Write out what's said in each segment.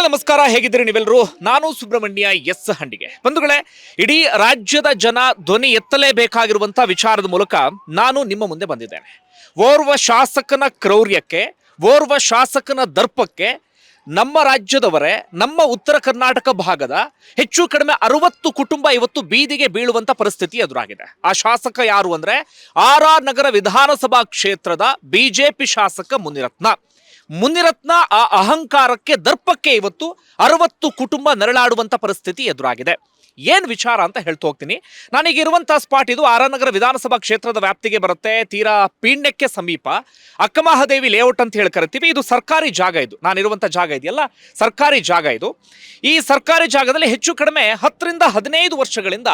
ಬಂಧುಗಳೇ, ನಮಸ್ಕಾರ. ಹೇಗಿದ್ದೀರಿ ನೀವೆಲ್ಲರೂ? ನಾನು ಸುಬ್ರಹ್ಮಣ್ಯ ಎಸ್ ಹಂಡಿಗೆ. ಬಂಧುಗಳೇ, ಇಡೀ ರಾಜ್ಯದ ಜನ ಧ್ವನಿ ಎತ್ತಲೇಬೇಕಾಗಿರುವಂತ ವಿಚಾರದ ಮೂಲಕ ನಾನು ನಿಮ್ಮ ಮುಂದೆ ಬಂದಿದ್ದೇನೆ. ಓರ್ವ ಶಾಸಕನ ಕ್ರೌರ್ಯಕ್ಕೆ, ಓರ್ವ ಶಾಸಕನ ದರ್ಪಕ್ಕೆ ನಮ್ಮ ರಾಜ್ಯದವರೇ, ನಮ್ಮ ಉತ್ತರ ಕರ್ನಾಟಕ ಭಾಗದ ಹೆಚ್ಚು ಕಡಿಮೆ ಅರವತ್ತು ಕುಟುಂಬ ಇವತ್ತು ಬೀದಿಗೆ ಬೀಳುವಂತ ಪರಿಸ್ಥಿತಿ ಎದುರಾಗಿದೆ. ಆ ಶಾಸಕ ಯಾರು ಅಂದ್ರೆ, ಆರ್ ಆರ್ ನಗರ ವಿಧಾನಸಭಾ ಕ್ಷೇತ್ರದ ಬಿಜೆಪಿ ಶಾಸಕ ಮುನಿರತ್ನ. ಮುನಿರತ್ನ ಆ ಅಹಂಕಾರಕ್ಕೆ ದರ್ಪಕ್ಕೆ ಇವತ್ತು ಅರವತ್ತು ಕುಟುಂಬ ನೆರಳಾಡುವಂಥ ಪರಿಸ್ಥಿತಿ ಎದುರಾಗಿದೆ. ಏನು ವಿಚಾರ ಅಂತ ಹೇಳ್ತಾ ಹೋಗ್ತೀನಿ. ನನಗಿರುವಂಥ ಸ್ಪಾಟ್ ಇದು ಆರನಗರ ವಿಧಾನಸಭಾ ಕ್ಷೇತ್ರದ ವ್ಯಾಪ್ತಿಗೆ ಬರುತ್ತೆ. ತೀರಾ ಪೀಣ್ಯಕ್ಕೆ ಸಮೀಪ. ಅಕ್ಕಮಹಾದೇವಿ ಲೇಔಟ್ ಅಂತ ಹೇಳಿ ಕರಿತೀವಿ. ಇದು ಸರ್ಕಾರಿ ಜಾಗ ಇದು. ನಾನಿರುವಂಥ ಜಾಗ ಇದೆಯಲ್ಲ? ಸರ್ಕಾರಿ ಜಾಗ ಇದು. ಈ ಸರ್ಕಾರಿ ಜಾಗದಲ್ಲಿ ಹೆಚ್ಚು ಕಡಿಮೆ ಹತ್ತರಿಂದ ಹದಿನೈದು ವರ್ಷಗಳಿಂದ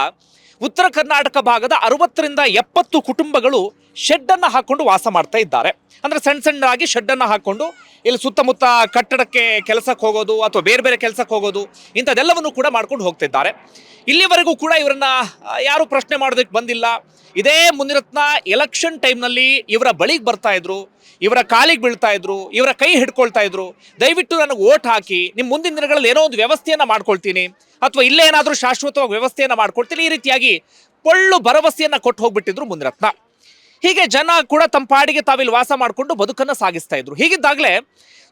ಉತ್ತರ ಕರ್ನಾಟಕ ಭಾಗದ ಅರವತ್ತರಿಂದ ಎಪ್ಪತ್ತು ಕುಟುಂಬಗಳು ಶೆಡ್ಡನ್ನು ಹಾಕ್ಕೊಂಡು ವಾಸ ಮಾಡ್ತಾ ಇದ್ದಾರೆ. ಅಂದರೆ ಸಣ್ಣ ಸಣ್ಣದಾಗಿ ಶೆಡ್ಡನ್ನು ಹಾಕ್ಕೊಂಡು ಇಲ್ಲಿ ಸುತ್ತಮುತ್ತ ಕಟ್ಟಡಕ್ಕೆ ಕೆಲಸಕ್ಕೆ ಹೋಗೋದು ಅಥವಾ ಬೇರೆ ಬೇರೆ ಕೆಲಸಕ್ಕೆ ಹೋಗೋದು ಇಂಥದ್ದೆಲ್ಲವನ್ನು ಕೂಡ ಮಾಡ್ಕೊಂಡು ಹೋಗ್ತಿದ್ದಾರೆ ಇಲ್ಲಿವರೆಗೂ ಕೂಡ ಇವರನ್ನ ಯಾರು ಪ್ರಶ್ನೆ ಮಾಡೋದಕ್ಕೆ ಬಂದಿಲ್ಲ. ಇದೇ ಮುನಿರತ್ನ ಎಲೆಕ್ಷನ್ ಟೈಮ್ನಲ್ಲಿ ಇವರ ಬಳಿಗೆ ಬರ್ತಾ ಇದ್ರು. ಇವರ ಕಾಲಿಗೆ ಬೀಳ್ತಾ ಇದ್ರು, ಇವರ ಕೈ ಹಿಡ್ಕೊಳ್ತಾ ಇದ್ರು. ದಯವಿಟ್ಟು ನನಗೆ ಓಟ್ ಹಾಕಿ ನಿಮ್ಮ ಮುಂದಿನ ದಿನಗಳಲ್ಲಿ ಏನೋ ಒಂದು ವ್ಯವಸ್ಥೆಯನ್ನು ಮಾಡ್ಕೊಳ್ತೀನಿ. ಅಥವಾ ಇಲ್ಲೇ ಏನಾದರೂ ಶಾಶ್ವತವಾಗಿ ವ್ಯವಸ್ಥೆಯನ್ನು ಮಾಡ್ಕೊಳ್ತೀನಿ. ಈ ರೀತಿಯಾಗಿ ಪೊಳ್ಳು ಭರವಸೆಯನ್ನು ಕೊಟ್ಟು ಹೋಗ್ಬಿಟ್ಟಿದ್ರು ಮುನಿರತ್ನ. ಹೀಗೆ ಜನ ಕೂಡ ತಮ್ಮ ಪಾಡಿಗೆ ತಾವಿಲ್ಲಿ ವಾಸ ಮಾಡಿಕೊಂಡು ಬದುಕನ್ನು ಸಾಗಿಸ್ತಾ ಇದ್ರು. ಹೀಗಿದ್ದಾಗಲೇ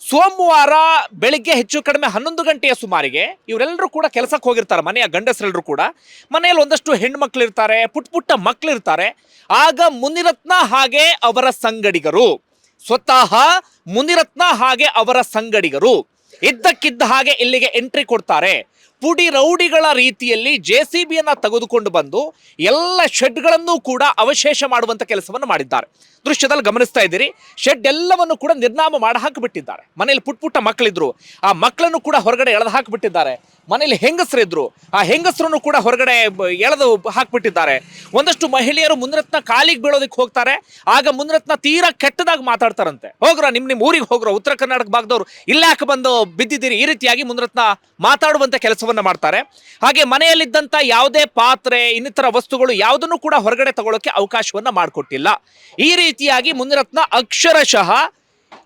ಸೋಮವಾರ ಬೆಳಿಗ್ಗೆ ಹೆಚ್ಚು ಕಡಿಮೆ ಹನ್ನೊಂದು ಗಂಟೆಯ ಸುಮಾರಿಗೆ ಇವರೆಲ್ಲರೂ ಕೂಡ ಕೆಲಸಕ್ಕೆ ಹೋಗಿರ್ತಾರೆ. ಮನೆಯ ಗಂಡಸರೆಲ್ಲರೂ ಕೂಡ. ಮನೆಯಲ್ಲಿ ಒಂದಷ್ಟು ಹೆಣ್ಮಕ್ಳು ಇರ್ತಾರೆ ಪುಟ್ಟ ಪುಟ್ಟ ಮಕ್ಕಳಿರ್ತಾರೆ ಆಗ ಮುನಿರತ್ನ ಹಾಗೆ ಅವರ ಸಂಗಡಿಗರು. ಸ್ವತಃ ಮುನಿರತ್ನ ಹಾಗೆ ಅವರ ಸಂಗಡಿಗರು. ಇದ್ದಕ್ಕಿದ್ದ ಹಾಗೆ ಇಲ್ಲಿಗೆ ಎಂಟ್ರಿ ಕೊಡ್ತಾರೆ. ಪುಡಿ ರೌಡಿಗಳ ರೀತಿಯಲ್ಲಿ ಜೆ ಸಿ ಬಿಯನ್ನ ತೆಗೆದುಕೊಂಡು ಬಂದು ಎಲ್ಲ ಶೆಡ್ಗಳನ್ನು ಕೂಡ ಅವಶೇಷ ಮಾಡುವಂತ ಕೆಲಸವನ್ನು ಮಾಡಿದ್ದಾರೆ. ದೃಶ್ಯದಲ್ಲಿ ಗಮನಿಸ್ತಾ ಇದ್ದೀರಿ. ಶೆಡ್ ಎಲ್ಲವನ್ನು ಕೂಡ ನಿರ್ನಾಮ ಮಾಡಿ ಹಾಕಿಬಿಟ್ಟಿದ್ದಾರೆ. ಮನೇಲಿ ಪುಟ್ ಪುಟ್ಟ ಮಕ್ಕಳಿದ್ರು ಆ ಮಕ್ಕಳನ್ನು ಕೂಡ ಹೊರಗಡೆ ಎಳೆದು ಹಾಕಿಬಿಟ್ಟಿದ್ದಾರೆ. ಮನೇಲಿ ಹೆಂಗಸರಿದ್ರು ಆ ಹೆಂಗಸರನ್ನು ಕೂಡ ಹೊರಗಡೆ ಎಳೆದು ಹಾಕಿಬಿಟ್ಟಿದ್ದಾರೆ. ಒಂದಷ್ಟು ಮಹಿಳೆಯರು ಮುನಿರತ್ನ ಕಾಲಿಗೆ ಬೀಳೋದಕ್ಕೆ ಹೋಗ್ತಾರೆ. ಆಗ ಮುನಿರತ್ನ ತೀರಾ ಕೆಟ್ಟದಾಗಿ ಮಾತಾಡ್ತಾರಂತೆ. ಹೋಗ್ರ ನಿಮ್ಮ ನಿಮ್ಮ ಊರಿಗೆ ಹೋಗ್ರ, ಉತ್ತರ ಕರ್ನಾಟಕ ಭಾಗದವ್ರು. ಇಲ್ಲಾಕೆ ಬಂದು ಬಿದ್ದಿದ್ದೀರಿ? ಈ ರೀತಿಯಾಗಿ ಮುನಿರತ್ನ ಮಾತಾಡುವಂತ ಕೆಲಸವನ್ನ ಮಾಡ್ತಾರೆ. ಹಾಗೆ ಮನೆಯಲ್ಲಿದ್ದಂತ ಯಾವುದೇ ಪಾತ್ರೆ, ಇನ್ನಿತರ ವಸ್ತುಗಳು ಯಾವುದನ್ನು ಕೂಡ ಹೊರಗಡೆ ತಗೊಳ್ಳೋಕೆ ಅವಕಾಶವನ್ನ ಮಾಡಿಕೊಟ್ಟಿಲ್ಲ. ಈ ರೀತಿಯಾಗಿ ಮುನಿರತ್ನ ಅಕ್ಷರಶಃ